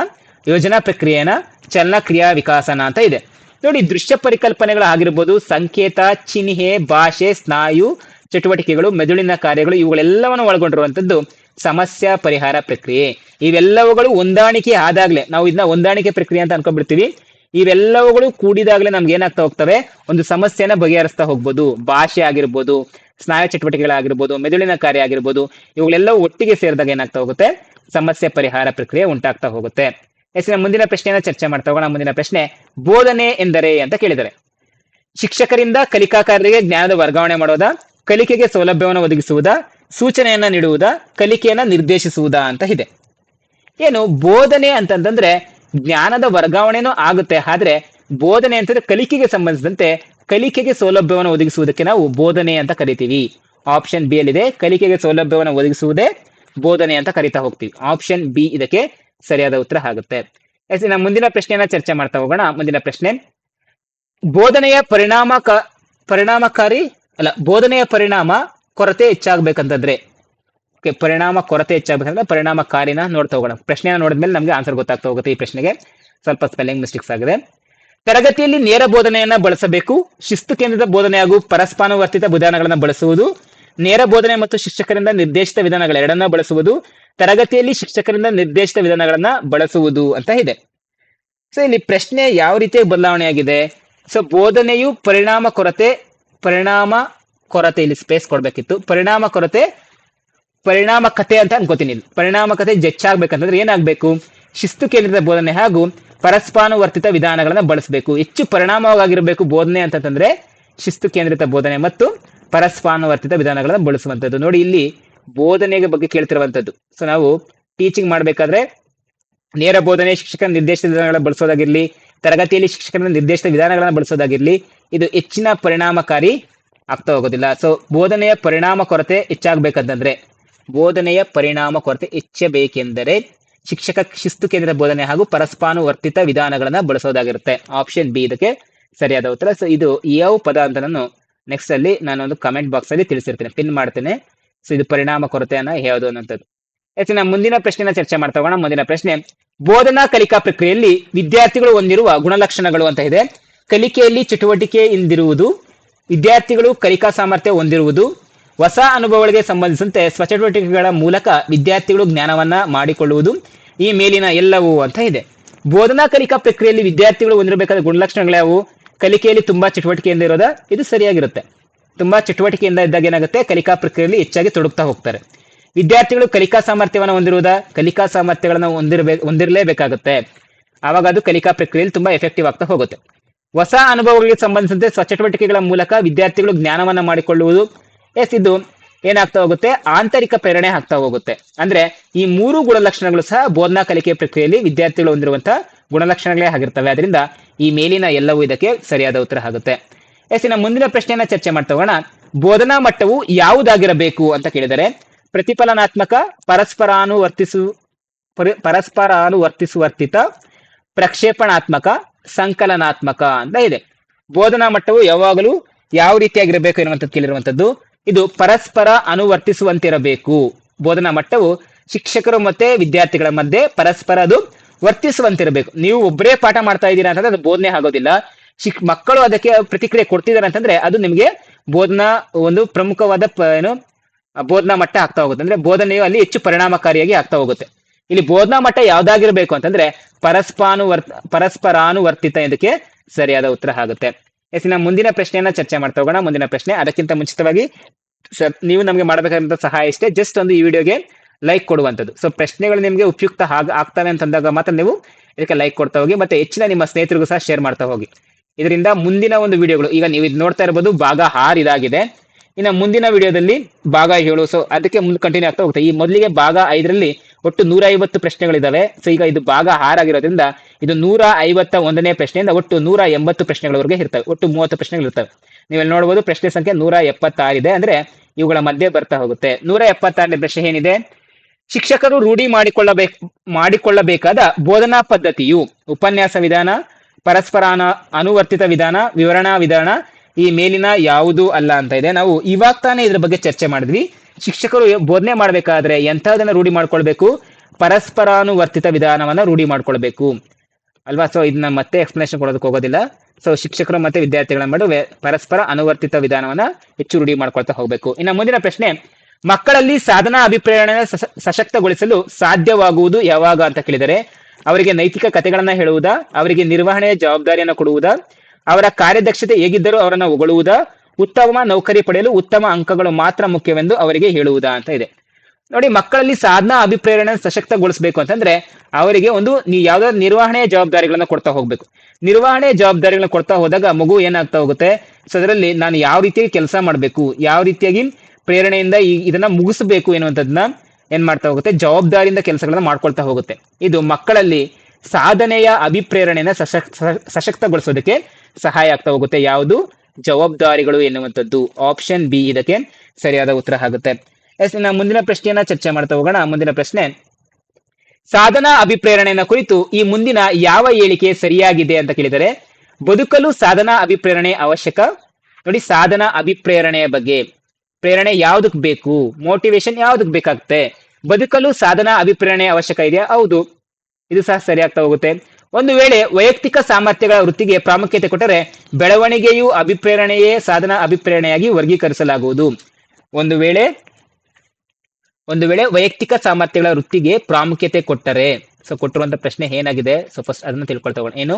ಯೋಜನಾ ಪ್ರಕ್ರಿಯೆನ ಚಲನ ಕ್ರಿಯಾ ವಿಕಾಸನ ಅಂತ ಇದೆ. ನೋಡಿ, ದೃಶ್ಯ ಪರಿಕಲ್ಪನೆಗಳು ಆಗಿರ್ಬೋದು, ಸಂಕೇತ, ಚಿಹ್ನೆ, ಭಾಷೆ, ಸ್ನಾಯು, ಚಟುವಟಿಕೆಗಳು, ಮೆದುಳಿನ ಕಾರ್ಯಗಳು, ಇವುಗಳೆಲ್ಲವನ್ನು ಒಳಗೊಂಡಿರುವಂಥದ್ದು ಸಮಸ್ಯೆ ಪರಿಹಾರ ಪ್ರಕ್ರಿಯೆ. ಇವೆಲ್ಲವುಗಳು ಹೊಂದಾಣಿಕೆ ಆದಾಗಲೇ, ನಾವು ಇದನ್ನ ಹೊಂದಾಣಿಕೆ ಪ್ರಕ್ರಿಯೆ ಅಂತ ಅನ್ಕೊಂಡ್ಬಿಡ್ತೀವಿ. ಇವೆಲ್ಲವುಗಳು ಕೂಡಿದಾಗಲೇ ನಮ್ಗೆ ಏನಾಗ್ತಾ ಹೋಗ್ತವೆ? ಒಂದು ಸಮಸ್ಯೆನ ಬಗೆಹರಿಸ್ತಾ ಹೋಗ್ಬೋದು. ಭಾಷೆ ಆಗಿರ್ಬೋದು, ಸ್ನಾಯು ಚಟುವಟಿಕೆಗಳಾಗಿರ್ಬೋದು, ಮೆದುಳಿನ ಕಾರ್ಯ ಆಗಿರ್ಬೋದು, ಇವುಗಳೆಲ್ಲವೂ ಒಟ್ಟಿಗೆ ಸೇರಿದಾಗ ಏನಾಗ್ತಾ ಹೋಗುತ್ತೆ? ಸಮಸ್ಯೆ ಪರಿಹಾರ ಪ್ರಕ್ರಿಯೆ ಉಂಟಾಗ್ತಾ ಹೋಗುತ್ತೆ. ಹೆಸರಿನ ಮುಂದಿನ ಪ್ರಶ್ನೆಯನ್ನ ಚರ್ಚೆ ಮಾಡ್ತಾ ಹೋಗೋಣ ಮುಂದಿನ ಪ್ರಶ್ನೆ. ಬೋಧನೆ ಎಂದರೆ ಅಂತ ಕೇಳಿದರೆ ಶಿಕ್ಷಕರಿಂದ ಕಲಿಕಾಕಾರರಿಗೆ ಜ್ಞಾನದ ವರ್ಗಾವಣೆ ಮಾಡೋದಾ? ಕಲಿಕೆಗೆ ಸೌಲಭ್ಯವನ್ನು ಒದಗಿಸುವುದಾ? ಸೂಚನೆಯನ್ನ ನೀಡುವುದಾ? ಕಲಿಕೆಯನ್ನ ನಿರ್ದೇಶಿಸುವುದ ಅಂತ ಇದೆ. ಏನು, ಬೋಧನೆ ಅಂತಂತಂದ್ರೆ ಜ್ಞಾನದ ವರ್ಗಾವಣೆನೂ ಆಗುತ್ತೆ, ಆದ್ರೆ ಬೋಧನೆ ಅಂತಂದ್ರೆ ಕಲಿಕೆಗೆ ಸಂಬಂಧಿಸಿದಂತೆ ಕಲಿಕೆಗೆ ಸೌಲಭ್ಯವನ್ನು ಒದಗಿಸುವುದಕ್ಕೆ ನಾವು ಬೋಧನೆ ಅಂತ ಕರಿತೀವಿ. ಆಪ್ಷನ್ ಬಿ ಅಲ್ಲಿದೆ ಕಲಿಕೆಗೆ ಸೌಲಭ್ಯವನ್ನು ಒದಗಿಸುವುದೇ ಬೋಧನೆ ಅಂತ ಕರಿತಾ ಹೋಗ್ತೀವಿ. ಆಪ್ಷನ್ ಬಿ ಇದಕ್ಕೆ ಸರಿಯಾದ ಉತ್ತರ ಆಗುತ್ತೆ. ಎಸ್ ಮುಂದಿನ ಪ್ರಶ್ನೆಯನ್ನ ಚರ್ಚೆ ಮಾಡ್ತಾ ಹೋಗೋಣ. ಮುಂದಿನ ಪ್ರಶ್ನೆ. ಬೋಧನೆಯ ಪರಿಣಾಮಕ ಪರಿಣಾಮಕಾರಿ, ಅಲ್ಲ, ಬೋಧನೆಯ ಪರಿಣಾಮ ಕೊರತೆ ಹೆಚ್ಚಾಗಬೇಕಂತಂದ್ರೆ. ಓಕೆ, ಪರಿಣಾಮ ಕೊರತೆ ಹೆಚ್ಚಾಗಬೇಕಂದ್ರೆ ಪರಿಣಾಮಕಾರಿನ ನೋಡ್ತಾ ಹೋಗೋಣ. ಪ್ರಶ್ನೆನ ನೋಡಿದ್ಮೇಲೆ ನಮಗೆ ಆನ್ಸರ್ ಗೊತ್ತಾಗ್ತಾ ಹೋಗುತ್ತೆ ಈ ಪ್ರಶ್ನೆಗೆ. ಸ್ವಲ್ಪ ಸ್ಪೆಲ್ಲಿಂಗ್ ಮಿಸ್ಟೇಕ್ಸ್ ಆಗಿದೆ. ತರಗತಿಯಲ್ಲಿ ನೇರ ಬೋಧನೆಯನ್ನ ಬಳಸಬೇಕು. ಶಿಸ್ತು ಕೇಂದ್ರದ ಬೋಧನೆ ಹಾಗೂ ಪರಸ್ಪಾನುವರ್ತಿತ ವಿಧಾನಗಳನ್ನು ಬಳಸುವುದು. ನೇರ ಬೋಧನೆ ಮತ್ತು ಶಿಕ್ಷಕರಿಂದ ನಿರ್ದೇಶಿತ ವಿಧಾನಗಳ ಎರಡನ್ನ ಬಳಸುವುದು, ತರಗತಿಯಲ್ಲಿ ಶಿಕ್ಷಕರಿಂದ ನಿರ್ದೇಶಿತ ವಿಧಾನಗಳನ್ನ ಬಳಸುವುದು ಅಂತ ಇದೆ. ಸೊ ಇಲ್ಲಿ ಪ್ರಶ್ನೆ ಯಾವ ರೀತಿಯ ಬದಲಾವಣೆಯಾಗಿದೆ? ಸೊ ಬೋಧನೆಯು ಪರಿಣಾಮ ಕೊರತೆ ಪರಿಣಾಮ ಕೊರತೆ ಇಲ್ಲಿ ಸ್ಪೇಸ್ ಕೊಡ್ಬೇಕಿತ್ತು. ಪರಿಣಾಮ ಕೊರತೆ, ಪರಿಣಾಮ ಕತೆ ಅಂತ ಅನ್ಕೋತೀನಿ ಇಲ್ಲಿ. ಪರಿಣಾಮಕತೆ ಜಚ್ಚಾಗಬೇಕಂತಂದ್ರೆ ಏನಾಗಬೇಕು? ಶಿಸ್ತು ಕೇಂದ್ರಿತ ಬೋಧನೆ ಹಾಗೂ ಪರಸ್ಪಾನುವರ್ತಿತ ವಿಧಾನಗಳನ್ನ ಬಳಸಬೇಕು. ಹೆಚ್ಚು ಪರಿಣಾಮವಾಗಿರಬೇಕು ಬೋಧನೆ ಅಂತಂದ್ರೆ ಶಿಸ್ತು ಕೇಂದ್ರಿತ ಬೋಧನೆ ಮತ್ತು ಪರಸ್ಪರಾನುವರ್ತಿತ ವಿಧಾನಗಳನ್ನು ಬಳಸುವಂಥದ್ದು. ನೋಡಿ, ಇಲ್ಲಿ ಬೋಧನೆಗೆ ಬಗ್ಗೆ ಕೇಳ್ತಿರುವಂಥದ್ದು. ಸೊ ನಾವು ಟೀಚಿಂಗ್ ಮಾಡಬೇಕಾದ್ರೆ ನೇರ ಬೋಧನೆ ಶಿಕ್ಷಕ ನಿರ್ದೇಶಿತ ವಿಧಾನಗಳನ್ನು ಬಳಸೋದಾಗಿರ್ಲಿ, ತರಗತಿಯಲ್ಲಿ ಶಿಕ್ಷಕರ ನಿರ್ದೇಶಿತ ವಿಧಾನಗಳನ್ನು ಬಳಸೋದಾಗಿರ್ಲಿ, ಇದು ಹೆಚ್ಚಿನ ಪರಿಣಾಮಕಾರಿ ಆಗ್ತಾ ಹೋಗೋದಿಲ್ಲ. ಸೊ ಬೋಧನೆಯ ಪರಿಣಾಮ ಕೊರತೆ ಹೆಚ್ಚಾಗಬೇಕಂತಂದ್ರೆ, ಬೋಧನೆಯ ಪರಿಣಾಮ ಕೊರತೆ ಹೆಚ್ಚಬೇಕೆಂದರೆ ಶಿಕ್ಷಕ ಶಿಸ್ತು ಕೇಂದ್ರ ಬೋಧನೆ ಹಾಗೂ ಪರಸ್ಪಾನುವರ್ತಿತ ವಿಧಾನಗಳನ್ನ ಬಳಸೋದಾಗಿರುತ್ತೆ. ಆಪ್ಷನ್ ಬಿ ಇದಕ್ಕೆ ಸರಿಯಾದ ಉತ್ತರ. ಸೊ ಇದು ಯಾವ ಪದ ಅಂತ ನಾನು ನೆಕ್ಸ್ಟ್ ಅಲ್ಲಿ ನಾನು ಒಂದು ಕಮೆಂಟ್ ಬಾಕ್ಸ್ ಅಲ್ಲಿ ತಿಳಿಸಿರ್ತೇನೆ. ಪಿನ್ ಮಾಡ್ತೇನೆ. ಸೊ ಇದು ಪರಿಣಾಮ ಕೊರತೆಯನ್ನ ಯಾವುದು ಅನ್ನೋಂಥದ್ದು ನಾವು ಮುಂದಿನ ಪ್ರಶ್ನೆನ ಚರ್ಚೆ ಮಾಡ್ತಾ ಹೋಗೋಣ. ಮುಂದಿನ ಪ್ರಶ್ನೆ, ಬೋಧನಾ ಕಲಿಕಾ ಪ್ರಕ್ರಿಯೆಯಲ್ಲಿ ವಿದ್ಯಾರ್ಥಿಗಳು ಹೊಂದಿರುವ ಗುಣಲಕ್ಷಣಗಳು ಅಂತ ಇದೆ. ಕಲಿಕೆಯಲ್ಲಿ ಚಟುವಟಿಕೆ ಇಂದಿರುವುದು, ವಿದ್ಯಾರ್ಥಿಗಳು ಕಲಿಕಾ ಸಾಮರ್ಥ್ಯ ಹೊಂದಿರುವುದು, ಹೊಸ ಅನುಭವಗಳಿಗೆ ಸಂಬಂಧಿಸಿದಂತೆ ಸ್ವಚಟುವಟಿಕೆಗಳ ಮೂಲಕ ವಿದ್ಯಾರ್ಥಿಗಳು ಜ್ಞಾನವನ್ನ ಮಾಡಿಕೊಳ್ಳುವುದು, ಈ ಮೇಲಿನ ಎಲ್ಲವೂ ಅಂತ ಇದೆ. ಬೋಧನಾ ಕಲಿಕಾ ಪ್ರಕ್ರಿಯೆಯಲ್ಲಿ ವಿದ್ಯಾರ್ಥಿಗಳು ಹೊಂದಿರಬೇಕಾದ ಗುಣಲಕ್ಷಣಗಳು ಯಾವುವು? ಕಲಿಕೆಯಲ್ಲಿ ತುಂಬಾ ಚಟುವಟಿಕೆಯಿಂದ ಇರೋದ ಇದು ಸರಿಯಾಗಿರುತ್ತೆ. ತುಂಬಾ ಚಟುವಟಿಕೆಯಿಂದ ಇದ್ದಾಗ ಏನಾಗುತ್ತೆ? ಕಲಿಕಾ ಪ್ರಕ್ರಿಯೆಯಲ್ಲಿ ಹೆಚ್ಚಾಗಿ ತೊಡಗ್ತಾ ಹೋಗ್ತಾರೆ. ವಿದ್ಯಾರ್ಥಿಗಳು ಕಲಿಕಾ ಸಾಮರ್ಥ್ಯವನ್ನು ಹೊಂದಿರುವುದ? ಕಲಿಕಾ ಸಾಮರ್ಥ್ಯಗಳನ್ನು ಹೊಂದಿರಬೇ, ಹೊಂದಿರಲೇಬೇಕಾಗುತ್ತೆ. ಆವಾಗ ಅದು ಕಲಿಕಾ ಪ್ರಕ್ರಿಯೆಯಲ್ಲಿ ತುಂಬಾ ಎಫೆಕ್ಟಿವ್ ಆಗ್ತಾ ಹೋಗುತ್ತೆ. ಹೊಸ ಅನುಭವಗಳಿಗೆ ಸಂಬಂಧಿಸಿದಂತೆ ಸ್ವಚಟುವಟಿಕೆಗಳ ಮೂಲಕ ವಿದ್ಯಾರ್ಥಿಗಳು ಜ್ಞಾನವನ್ನ ಮಾಡಿಕೊಳ್ಳುವುದು. ಎಸ್, ಇದು ಏನಾಗ್ತಾ ಹೋಗುತ್ತೆ? ಆಂತರಿಕ ಪ್ರೇರಣೆ ಆಗ್ತಾ ಹೋಗುತ್ತೆ. ಅಂದ್ರೆ ಈ ಮೂರು ಗುಣಲಕ್ಷಣಗಳು ಸಹ ಬೋಧನಾ ಕಲಿಕೆ ಪ್ರಕ್ರಿಯೆಯಲ್ಲಿ ವಿದ್ಯಾರ್ಥಿಗಳು ಹೊಂದಿರುವಂತಹ ಗುಣಲಕ್ಷಣಗಳೇ ಆಗಿರ್ತವೆ. ಅದರಿಂದ ಈ ಮೇಲಿನ ಎಲ್ಲವೂ ಇದಕ್ಕೆ ಸರಿಯಾದ ಉತ್ತರ ಆಗುತ್ತೆ. ಎಸ್ ಇನ್ನು ಮುಂದಿನ ಪ್ರಶ್ನೆಯನ್ನ ಚರ್ಚೆ ಮಾಡ್ತಾ ಬೋಧನಾ ಮಟ್ಟವು ಯಾವುದಾಗಿರಬೇಕು ಅಂತ ಕೇಳಿದರೆ, ಪ್ರತಿಫಲನಾತ್ಮಕ, ಪರಸ್ಪರಾನುವರ್ತಿಸು, ಪರಿ, ಪರಸ್ಪರಾನುವರ್ತಿಸುವರ್ತಿತ, ಪ್ರಕ್ಷೇಪಣಾತ್ಮಕ, ಸಂಕಲನಾತ್ಮಕ ಅಂತ ಇದೆ. ಬೋಧನಾ ಮಟ್ಟವು ಯಾವಾಗಲೂ ಯಾವ ರೀತಿಯಾಗಿರಬೇಕು ಎನ್ನುವಂಥದ್ದು ಕೇಳಿರುವಂಥದ್ದು, ಇದು ಪರಸ್ಪರ ಅನುವರ್ತಿಸುವಂತಿರಬೇಕು. ಬೋಧನಾ ಮಟ್ಟವು ಶಿಕ್ಷಕರು ಮತ್ತೆ ವಿದ್ಯಾರ್ಥಿಗಳ ಮಧ್ಯೆ ಪರಸ್ಪರ ಅದು ವರ್ತಿಸುವಂತಿರಬೇಕು. ನೀವು ಒಬ್ಬರೇ ಪಾಠ ಮಾಡ್ತಾ ಇದ್ದೀರಾ ಅಂತಂದ್ರೆ ಅದು ಬೋಧನೆ ಆಗೋದಿಲ್ಲ. ಶಿಕ್, ಮಕ್ಕಳು ಅದಕ್ಕೆ ಪ್ರತಿಕ್ರಿಯೆ ಕೊಡ್ತಿದ್ದಾರೆ ಅಂತಂದ್ರೆ ಅದು ನಿಮಗೆ ಬೋಧನಾ ಒಂದು ಪ್ರಮುಖವಾದ ಏನು ಬೋಧನಾ ಮಟ್ಟ ಆಗ್ತಾ ಹೋಗುತ್ತೆ. ಅಂದ್ರೆ ಬೋಧನೆಯು ಅಲ್ಲಿ ಹೆಚ್ಚು ಪರಿಣಾಮಕಾರಿಯಾಗಿ ಆಗ್ತಾ ಹೋಗುತ್ತೆ. ಇಲ್ಲಿ ಬೋಧನಾ ಮಟ್ಟ ಯಾವ್ದಾಗಿರ್ಬೇಕು ಅಂತಂದ್ರೆ ಪರಸ್ಪಾನುವರ್ತ, ಪರಸ್ಪರಾನುವರ್ತಿತ ಇದಕ್ಕೆ ಸರಿಯಾದ ಉತ್ತರ ಆಗುತ್ತೆ. ಎಸ್ ನಾವು ಮುಂದಿನ ಪ್ರಶ್ನೆಯನ್ನ ಚರ್ಚೆ ಮಾಡ್ತಾ ಹೋಗೋಣ. ಮುಂದಿನ ಪ್ರಶ್ನೆ ಅದಕ್ಕಿಂತ ಮುಂಚಿತವಾಗಿ ನೀವು ನಮಗೆ ಮಾಡಬೇಕಾದಂತ ಸಹಾಯ ಇಷ್ಟೇ. ಜಸ್ಟ್ ಒಂದು ಈ ವಿಡಿಯೋಗೆ ಲೈಕ್ ಕೊಡುವಂಥದ್ದು. ಸೊ ಪ್ರಶ್ನೆಗಳು ನಿಮಗೆ ಉಪಯುಕ್ತ ಹಾಗೆ ಆಗ್ತವೆ ಅಂತಂದಾಗ ಮಾತ್ರ ನೀವು ಇದಕ್ಕೆ ಲೈಕ್ ಕೊಡ್ತಾ ಹೋಗಿ, ಮತ್ತೆ ಹೆಚ್ಚಿನ ನಿಮ್ಮ ಸ್ನೇಹಿತರಿಗೂ ಸಹ ಶೇರ್ ಮಾಡ್ತಾ ಹೋಗಿ. ಇದರಿಂದ ಮುಂದಿನ ಒಂದು ವಿಡಿಯೋಗಳು ಈಗ ನೀವು ಇದು ನೋಡ್ತಾ ಇರ್ಬೋದು, ಭಾಗ ಆರು ಇದಾಗಿದೆ. ಇನ್ನು ಮುಂದಿನ ವಿಡಿಯೋದಲ್ಲಿ ಭಾಗ ಏಳು ಸೊ ಅದಕ್ಕೆ ಮುಂದೆ ಕಂಟಿನ್ಯೂ ಆಗ್ತಾ ಹೋಗುತ್ತೆ ಈ ಮೊದಲಿಗೆ ಭಾಗ ಐದರಲ್ಲಿ ಒಟ್ಟು ನೂರ ಐವತ್ತು ಪ್ರಶ್ನೆಗಳಿದ್ದಾವೆ ಸೊ ಈಗ ಇದು ಭಾಗ ಆರಾಗಿರೋದ್ರಿಂದ ಇದು ನೂರ ಐವತ್ತ ಒಂದನೇ ಪ್ರಶ್ನೆಯಿಂದ ಒಟ್ಟು ನೂರ ಎಂಬತ್ತು ಪ್ರಶ್ನೆಗಳವರೆಗೆ ಇರ್ತವೆ. ಒಟ್ಟು ಮೂವತ್ತು ಪ್ರಶ್ನೆಗಳು ಇರ್ತವೆ ನೀವೆಲ್ಲಿ ನೋಡ್ಬೋದು, ಪ್ರಶ್ನೆ ಸಂಖ್ಯೆ ನೂರ ಎಪ್ಪತ್ತಾರಿದೆ ಅಂದ್ರೆ ಇವುಗಳ ಮಧ್ಯೆ ಬರ್ತಾ ಹೋಗುತ್ತೆ. ನೂರ ಎಪ್ಪತ್ತಾರನೇ ಪ್ರಶ್ನೆ ಏನಿದೆ? ಶಿಕ್ಷಕರು ರೂಢಿ ಮಾಡಿಕೊಳ್ಳಬೇಕು, ಮಾಡಿಕೊಳ್ಳಬೇಕಾದ ಬೋಧನಾ ಪದ್ಧತಿಯು ಉಪನ್ಯಾಸ ವಿಧಾನ ಪರಸ್ಪರಾನ ಅನುವರ್ತಿತ ವಿಧಾನ, ವಿವರಣಾ ವಿಧಾನ, ಈ ಮೇಲಿನ ಯಾವುದು ಅಲ್ಲ ಅಂತ ಇದೆ. ನಾವು ಇವಾಗ ತಾನೇ ಇದ್ರ ಬಗ್ಗೆ ಚರ್ಚೆ ಮಾಡಿದ್ವಿ. ಶಿಕ್ಷಕರು ಬೋಧನೆ ಮಾಡಬೇಕಾದ್ರೆ ಎಂಥದನ್ನ ರೂಢಿ ಮಾಡ್ಕೊಳ್ಬೇಕು? ಪರಸ್ಪರಾನುವರ್ತಿತ ವಿಧಾನವನ್ನ ರೂಢಿ ಮಾಡ್ಕೊಳ್ಬೇಕು. ಅಲ್ವಾ? ಸೊ ಇದನ್ನ ಮತ್ತೆ ಎಕ್ಸ್ಪ್ಲನೇಷನ್ ಕೊಡೋದಕ್ಕೆ ಹೋಗೋದಿಲ್ಲ. ಸೊ ಶಿಕ್ಷಕರು ಮತ್ತೆ ವಿದ್ಯಾರ್ಥಿಗಳ ನಡುವೆ ಪರಸ್ಪರ ಅನುವರ್ತಿತ ವಿಧಾನವನ್ನ ಹೆಚ್ಚು ರೂಢಿ ಮಾಡ್ಕೊಳ್ತಾ ಹೋಗ್ಬೇಕು. ಇನ್ನು ಮುಂದಿನ ಪ್ರಶ್ನೆ ಮಕ್ಕಳಲ್ಲಿ ಸಾಧನಾ ಅಭಿಪ್ರೇರಣೆ ಸಶ- ಸಶಕ್ತಗೊಳಿಸಲು ಸಾಧ್ಯವಾಗುವುದು ಯಾವಾಗ ಅಂತ ಕೇಳಿದರೆ, ಅವರಿಗೆ ನೈತಿಕ ಕಥೆಗಳನ್ನ ಹೇಳುವುದಾ, ಅವರಿಗೆ ನಿರ್ವಹಣೆಯ ಜವಾಬ್ದಾರಿಯನ್ನು ಕೊಡುವುದಾ, ಅವರ ಕಾರ್ಯದಕ್ಷತೆ ಹೇಗಿದ್ದರೂ ಅವರನ್ನು ಹೊಗಳುವುದಾ, ಉತ್ತಮ ನೌಕರಿ ಪಡೆಯಲು ಉತ್ತಮ ಅಂಕಗಳು ಮಾತ್ರ ಮುಖ್ಯವೆಂದು ಅವರಿಗೆ ಹೇಳುವುದಾ ಅಂತ ಇದೆ. ನೋಡಿ, ಮಕ್ಕಳಲ್ಲಿ ಸಾಧನಾ ಅಭಿಪ್ರೇರಣೆ ಸಶಕ್ತಗೊಳಿಸಬೇಕು ಅಂತಂದ್ರೆ, ಅವರಿಗೆ ಒಂದು ನೀ, ಯಾವ್ದಾದ್ರು ನಿರ್ವಹಣೆಯ ಜವಾಬ್ದಾರಿಗಳನ್ನ ಕೊಡ್ತಾ ಹೋಗ್ಬೇಕು. ನಿರ್ವಹಣೆಯ ಜವಾಬ್ದಾರಿಗಳನ್ನ ಕೊಡ್ತಾ ಹೋದಾಗ ಮಗು ಏನಾಗ್ತಾ ಹೋಗುತ್ತೆ ಸೊ ಅದರಲ್ಲಿ ನಾನು ಯಾವ ರೀತಿಯಾಗಿ ಕೆಲಸ ಮಾಡಬೇಕು, ಯಾವ ರೀತಿಯಾಗಿ ಪ್ರೇರಣೆಯಿಂದ ಈ ಇದನ್ನ ಮುಗಿಸಬೇಕು ಎನ್ನುವಂಥದ್ದನ್ನ ಏನ್ ಮಾಡ್ತಾ ಹೋಗುತ್ತೆ? ಜವಾಬ್ದಾರಿಯಿಂದ ಕೆಲಸಗಳನ್ನ ಮಾಡ್ಕೊಳ್ತಾ ಹೋಗುತ್ತೆ. ಇದು ಮಕ್ಕಳಲ್ಲಿ ಸಾಧನೆಯ ಅಭಿಪ್ರೇರಣೆಯನ್ನ ಸಶಕ್ತ ಸಶಕ್ತಗೊಳಿಸೋದಕ್ಕೆ ಸಹಾಯ ಆಗ್ತಾ ಹೋಗುತ್ತೆ. ಯಾವುದು? ಜವಾಬ್ದಾರಿಗಳು ಎನ್ನುವಂಥದ್ದು. ಆಪ್ಷನ್ ಬಿ ಇದಕ್ಕೆ ಸರಿಯಾದ ಉತ್ತರ ಆಗುತ್ತೆ. ಎಸ್, ಇನ್ನ ಮುಂದಿನ ಪ್ರಶ್ನೆಯನ್ನ ಚರ್ಚೆ ಮಾಡ್ತಾ ಹೋಗೋಣ. ಮುಂದಿನ ಪ್ರಶ್ನೆ, ಸಾಧನಾ ಅಭಿಪ್ರೇರಣೆಯನ್ನ ಕುರಿತು ಈ ಮುಂದಿನ ಯಾವ ಹೇಳಿಕೆ ಸರಿಯಾಗಿದೆ ಅಂತ ಕೇಳಿದರೆ, ಬದುಕಲು ಸಾಧನಾ ಅಭಿಪ್ರೇರಣೆ ಅವಶ್ಯಕ. ನೋಡಿ, ಸಾಧನಾ ಅಭಿಪ್ರೇರಣೆಯ ಬಗ್ಗೆ. ಪ್ರೇರಣೆ ಯಾವ್ದಕ್ ಬೇಕು? ಮೋಟಿವೇಶನ್ ಯಾವ್ದಕ್ ಬೇಕಾಗುತ್ತೆ ಬದುಕಲು ಸಾಧನ ಅಭಿಪ್ರೇರಣೆ ಅವಶ್ಯಕ ಇದೆಯಾ? ಹೌದು. ಇದು ಸಹ ಸರಿಯಾಗ್ತಾ ಹೋಗುತ್ತೆ. ಒಂದು ವೇಳೆ ವೈಯಕ್ತಿಕ ಸಾಮರ್ಥ್ಯಗಳ ವೃತ್ತಿಗೆ ಪ್ರಾಮುಖ್ಯತೆ ಕೊಟ್ಟರೆ ಬೆಳವಣಿಗೆಯು ಅಭಿಪ್ರೇರಣೆಯೇ ಸಾಧನ ಅಭಿಪ್ರೇರಣೆಯಾಗಿ ವರ್ಗೀಕರಿಸಲಾಗುವುದು. ಒಂದು ವೇಳೆ ಒಂದು ವೇಳೆ ವೈಯಕ್ತಿಕ ಸಾಮರ್ಥ್ಯಗಳ ವೃತ್ತಿಗೆ ಪ್ರಾಮುಖ್ಯತೆ ಕೊಟ್ಟರೆ, ಸೊ ಕೊಟ್ಟಿರುವಂತ ಪ್ರಶ್ನೆ ಏನಾಗಿದೆ? ಸೊ ಫಸ್ಟ್ ಅದನ್ನ ತಿಳ್ಕೊಳ್ತಾ ಹೋಗೋಣ. ಏನು?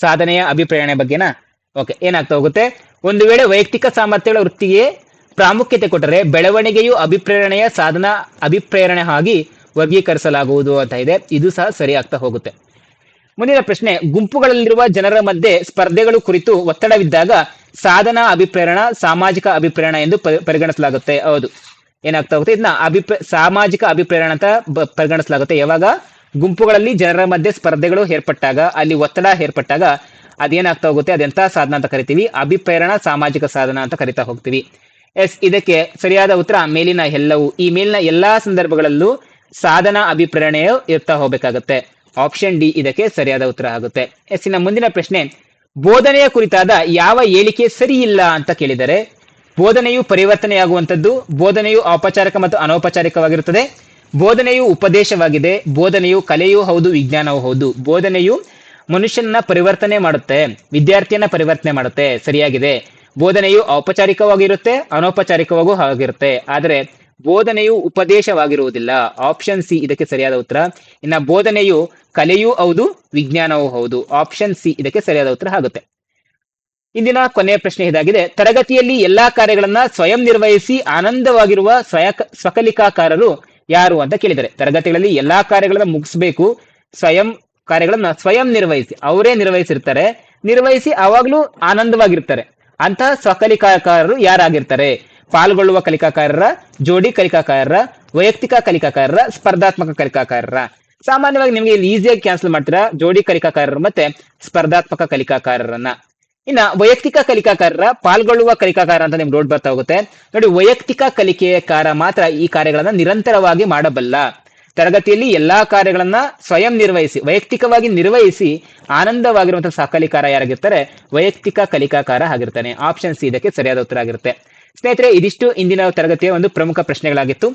ಸಾಧನೆಯ ಅಭಿಪ್ರೇರಣೆ ಬಗ್ಗೆನಾ? ಓಕೆ ಏನಾಗ್ತಾ ಹೋಗುತ್ತೆ? ಒಂದು ವೇಳೆ ವೈಯಕ್ತಿಕ ಸಾಮರ್ಥ್ಯಗಳ ವೃತ್ತಿಗೆ ಪ್ರಾಮುಖ್ಯತೆ ಕೊಟ್ಟರೆ ಬೆಳವಣಿಗೆಯು ಅಭಿಪ್ರೇರಣೆಯ ಸಾಧನ, ಅಭಿಪ್ರೇರಣೆ ಆಗಿ ವರ್ಗೀಕರಿಸಲಾಗುವುದು ಅಂತ ಇದೆ. ಇದು ಸಹ ಸರಿ ಆಗ್ತಾ ಹೋಗುತ್ತೆ. ಮುಂದಿನ ಪ್ರಶ್ನೆ, ಗುಂಪುಗಳಲ್ಲಿರುವ ಜನರ ಮಧ್ಯೆ ಸ್ಪರ್ಧೆಗಳು ಕುರಿತು ಒತ್ತಡವಿದ್ದಾಗ ಸಾಧನ ಅಭಿಪ್ರೇರಣ, ಸಾಮಾಜಿಕ ಅಭಿಪ್ರೇರಣ ಎಂದು ಪರಿಗಣಿಸಲಾಗುತ್ತೆ. ಹೌದು. ಏನಾಗ್ತಾ ಹೋಗುತ್ತೆ? ಇದನ್ನ ಅಭಿಪ್ರ, ಸಾಮಾಜಿಕ ಅಭಿಪ್ರೇರಣ ಅಂತ ಪರಿಗಣಿಸಲಾಗುತ್ತೆ. ಯಾವಾಗ? ಗುಂಪುಗಳಲ್ಲಿ ಜನರ ಮಧ್ಯೆ ಸ್ಪರ್ಧೆಗಳು ಏರ್ಪಟ್ಟಾಗ, ಅಲ್ಲಿ ಒತ್ತಡ ಏರ್ಪಟ್ಟಾಗ ಅದೇನಾಗ್ತಾ ಹೋಗುತ್ತೆ? ಅದೆಂತ ಸಾಧನ ಅಂತ ಕರಿತೀವಿ? ಅಭಿಪ್ರೇರಣ, ಸಾಮಾಜಿಕ ಸಾಧನ ಅಂತ ಕರಿತಾ ಹೋಗ್ತೀವಿ. ಎಸ್, ಇದಕ್ಕೆ ಸರಿಯಾದ ಉತ್ತರ, ಮೇಲಿನ ಎಲ್ಲವೂ. ಈ ಮೇಲಿನ ಎಲ್ಲಾ ಸಂದರ್ಭಗಳಲ್ಲೂ ಸಾಧನ ಅಭಿಪ್ರೇರಣೆಯು ಇರ್ತಾ ಹೋಗಬೇಕಾಗುತ್ತೆ. ಆಪ್ಷನ್ ಡಿ ಇದಕ್ಕೆ ಸರಿಯಾದ ಉತ್ತರ ಆಗುತ್ತೆ. ಎಸ್, ಇನ್ನ ಮುಂದಿನ ಪ್ರಶ್ನೆ, ಬೋಧನೆಯ ಕುರಿತಾದ ಯಾವ ಹೇಳಿಕೆ ಸರಿ ಇಲ್ಲ ಅಂತ ಕೇಳಿದರೆ, ಬೋಧನೆಯು ಪರಿವರ್ತನೆಯಾಗುವಂಥದ್ದು, ಬೋಧನೆಯು ಔಪಚಾರಿಕ ಮತ್ತು ಅನೌಪಚಾರಿಕವಾಗಿರುತ್ತದೆ, ಬೋಧನೆಯು ಉಪದೇಶವಾಗಿದೆ, ಬೋಧನೆಯು ಕಲೆಯೂ ಹೌದು, ವಿಜ್ಞಾನವೂ ಹೌದು. ಬೋಧನೆಯು ಮನುಷ್ಯನ ಪರಿವರ್ತನೆ ಮಾಡುತ್ತೆ, ವಿದ್ಯಾರ್ಥಿಯನ್ನ ಪರಿವರ್ತನೆ ಮಾಡುತ್ತೆ. ಸರಿಯಾಗಿದೆ. ಬೋಧನೆಯು ಔಪಚಾರಿಕವಾಗಿರುತ್ತೆ, ಅನೌಪಚಾರಿಕವಾಗೂ ಆಗಿರುತ್ತೆ. ಆದರೆ ಬೋಧನೆಯು ಉಪದೇಶವಾಗಿರುವುದಿಲ್ಲ. ಆಪ್ಷನ್ ಸಿ ಇದಕ್ಕೆ ಸರಿಯಾದ ಉತ್ತರ. ಇನ್ನ ಬೋಧನೆಯು ಕಲೆಯೂ ಹೌದು, ವಿಜ್ಞಾನವೂ ಹೌದು. ಆಪ್ಷನ್ ಸಿ ಇದಕ್ಕೆ ಸರಿಯಾದ ಉತ್ತರ ಆಗುತ್ತೆ. ಇಂದಿನ ಕೊನೆಯ ಪ್ರಶ್ನೆ ಇದಾಗಿದೆ. ತರಗತಿಯಲ್ಲಿ ಎಲ್ಲಾ ಕಾರ್ಯಗಳನ್ನ ಸ್ವಯಂ ನಿರ್ವಹಿಸಿ ಆನಂದವಾಗಿರುವ ಸ್ವಯ ಸ್ವಕಲಿಕಾಕಾರರು ಯಾರು ಅಂತ ಕೇಳಿದರೆ ತರಗತಿಗಳಲ್ಲಿ ಎಲ್ಲಾ ಕಾರ್ಯಗಳನ್ನ ಮುಗಿಸ್ಬೇಕು. ಸ್ವಯಂ ಕಾರ್ಯಗಳನ್ನ ಸ್ವಯಂ ನಿರ್ವಹಿಸಿ, ಅವರೇ ನಿರ್ವಹಿಸಿರ್ತಾರೆ. ನಿರ್ವಹಿಸಿ ಅವಾಗ್ಲೂ ಆನಂದವಾಗಿರ್ತಾರೆ. ಅಂತಹ ಸ್ವಕಲಿಕಾಕಾರರು ಯಾರಾಗಿರ್ತಾರೆ? ಪಾಲ್ಗೊಳ್ಳುವ ಕಲಿಕಾಕಾರರ, ಜೋಡಿ ಕಲಿಕಾಕಾರರ, ವೈಯಕ್ತಿಕ ಕಲಿಕಾಕಾರರ, ಸ್ಪರ್ಧಾತ್ಮಕ ಕಲಿಕಾಕಾರರ. ಸಾಮಾನ್ಯವಾಗಿ ನಿಮಗೆ ಇಲ್ಲಿ ಈಸಿಯಾಗಿ ಕ್ಯಾನ್ಸಲ್ ಮಾಡ್ತೀರಾ? ಜೋಡಿ ಕಲಿಕಾಕಾರರು ಮತ್ತೆ ಸ್ಪರ್ಧಾತ್ಮಕ ಕಲಿಕಾಕಾರರನ್ನ. ಇನ್ನ ವೈಯಕ್ತಿಕ ಕಲಿಕಾಕಾರರ, ಪಾಲ್ಗೊಳ್ಳುವ ಕಲಿಕಾಕಾರ ಅಂತ ನಿಮ್ಗೆ ನೋಡ್ ಬರ್ತಾ ಹೋಗುತ್ತೆ. ನೋಡಿ, ವೈಯಕ್ತಿಕ ಕಲಿಕೆಕಾರ ಮಾತ್ರ ಈ ಕಾರ್ಯಗಳನ್ನ ನಿರಂತರವಾಗಿ ಮಾಡಬಲ್ಲ. ತರಗತಿಯಲ್ಲಿ ಎಲ್ಲಾ ಕಾರ್ಯಗಳನ್ನ ಸ್ವಯಂ ನಿರ್ವಹಿಸಿ, ವೈಯಕ್ತಿಕವಾಗಿ ನಿರ್ವಹಿಸಿ ಆನಂದವಾಗಿರುವಂತಹ ಸಹಕಲಿಕಾರ ಯಾರಾಗಿರ್ತಾರೆ, ವೈಯಕ್ತಿಕ ಕಲಿಕಾಕಾರ ಆಗಿರ್ತಾನೆ. ಆಪ್ಷನ್ ಸಿ ಇದಕ್ಕೆ ಸರಿಯಾದ ಉತ್ತರ ಆಗಿರುತ್ತೆ. ಸ್ನೇಹಿತರೆ, ಇದಿಷ್ಟು ಇಂದಿನ ತರಗತಿಯ ಒಂದು ಪ್ರಮುಖ ಪ್ರಶ್ನೆಗಳಾಗಿತ್ತು.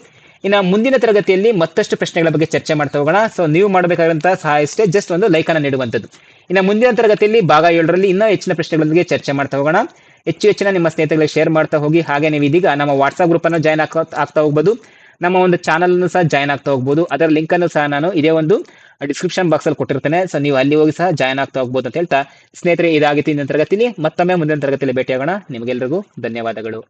ಇನ್ನು ಮುಂದಿನ ತರಗತಿಯಲ್ಲಿ ಮತ್ತಷ್ಟು ಪ್ರಶ್ನೆಗಳ ಬಗ್ಗೆ ಚರ್ಚೆ ಮಾಡ್ತಾ ಹೋಗೋಣ. ಸೊ ನೀವು ಮಾಡಬೇಕಾದಂತಹ ಸಹಾಯ ಇಷ್ಟೇ ಜಸ್ಟ್ ಒಂದು ಲೈಕ್ ಅನ್ನ ನೀಡುವಂಥದ್ದು. ಇನ್ನು ಮುಂದಿನ ತರಗತಿಯಲ್ಲಿ ಭಾಗ ಏಳರಲ್ಲಿ ಇನ್ನೂ ಹೆಚ್ಚಿನ ಪ್ರಶ್ನೆಗಳ ಬಗ್ಗೆ ಚರ್ಚೆ ಮಾಡ್ತಾ ಹೋಗೋಣ. ಹೆಚ್ಚು ಹೆಚ್ಚಿನ ನಿಮ್ಮ ಸ್ನೇಹಿತರಿಗೆ ಶೇರ್ ಮಾಡ್ತಾ ಹೋಗಿ. ಹಾಗೆ ನೀವು ಇದೀಗ ನಮ್ಮ ವಾಟ್ಸ್ಆಪ್ ಗ್ರೂಪ್ ಅನ್ನು ಜಾಯ್ನ್ ಆಗ್ತಾ ಹೋಗ್ಬೋದು. ನಮ್ಮ ಒಂದು ಚಾನಲ್ ಅನ್ನು ಸಹ ಜಾಯ್ನ್ ಆಗ್ತಾ ಹೋಗ್ಬೋದು. ಅದರ ಲಿಂಕ್ ಅನ್ನು ಸಹ ನಾನು ಇದೇ ಒಂದು ಡಿಸ್ಕ್ರಿಪ್ಷನ್ ಬಾಕ್ಸ್ ಅಲ್ಲಿ ಕೊಟ್ಟಿರ್ತೇನೆ. ಸೊ ನೀವು ಅಲ್ಲಿ ಹೋಗಿ ಸಹ ಜಾಯ್ನ್ ಆಗ್ತಾ ಹೋಗ್ಬೋದು ಅಂತ ಹೇಳ್ತಾ ಸ್ನೇಹಿತರೆ, ಇದಾಗಿತ್ತು ಇಂದಿನ ತರಗತಿಲಿ. ಮತ್ತೊಮ್ಮೆ ಮುಂದಿನ ತರಗತಿಯಲ್ಲಿ ಭೇಟಿಯಾಗೋಣ. ನಿಮಗೆಲ್ಲರಿಗೂ ಧನ್ಯವಾದಗಳು.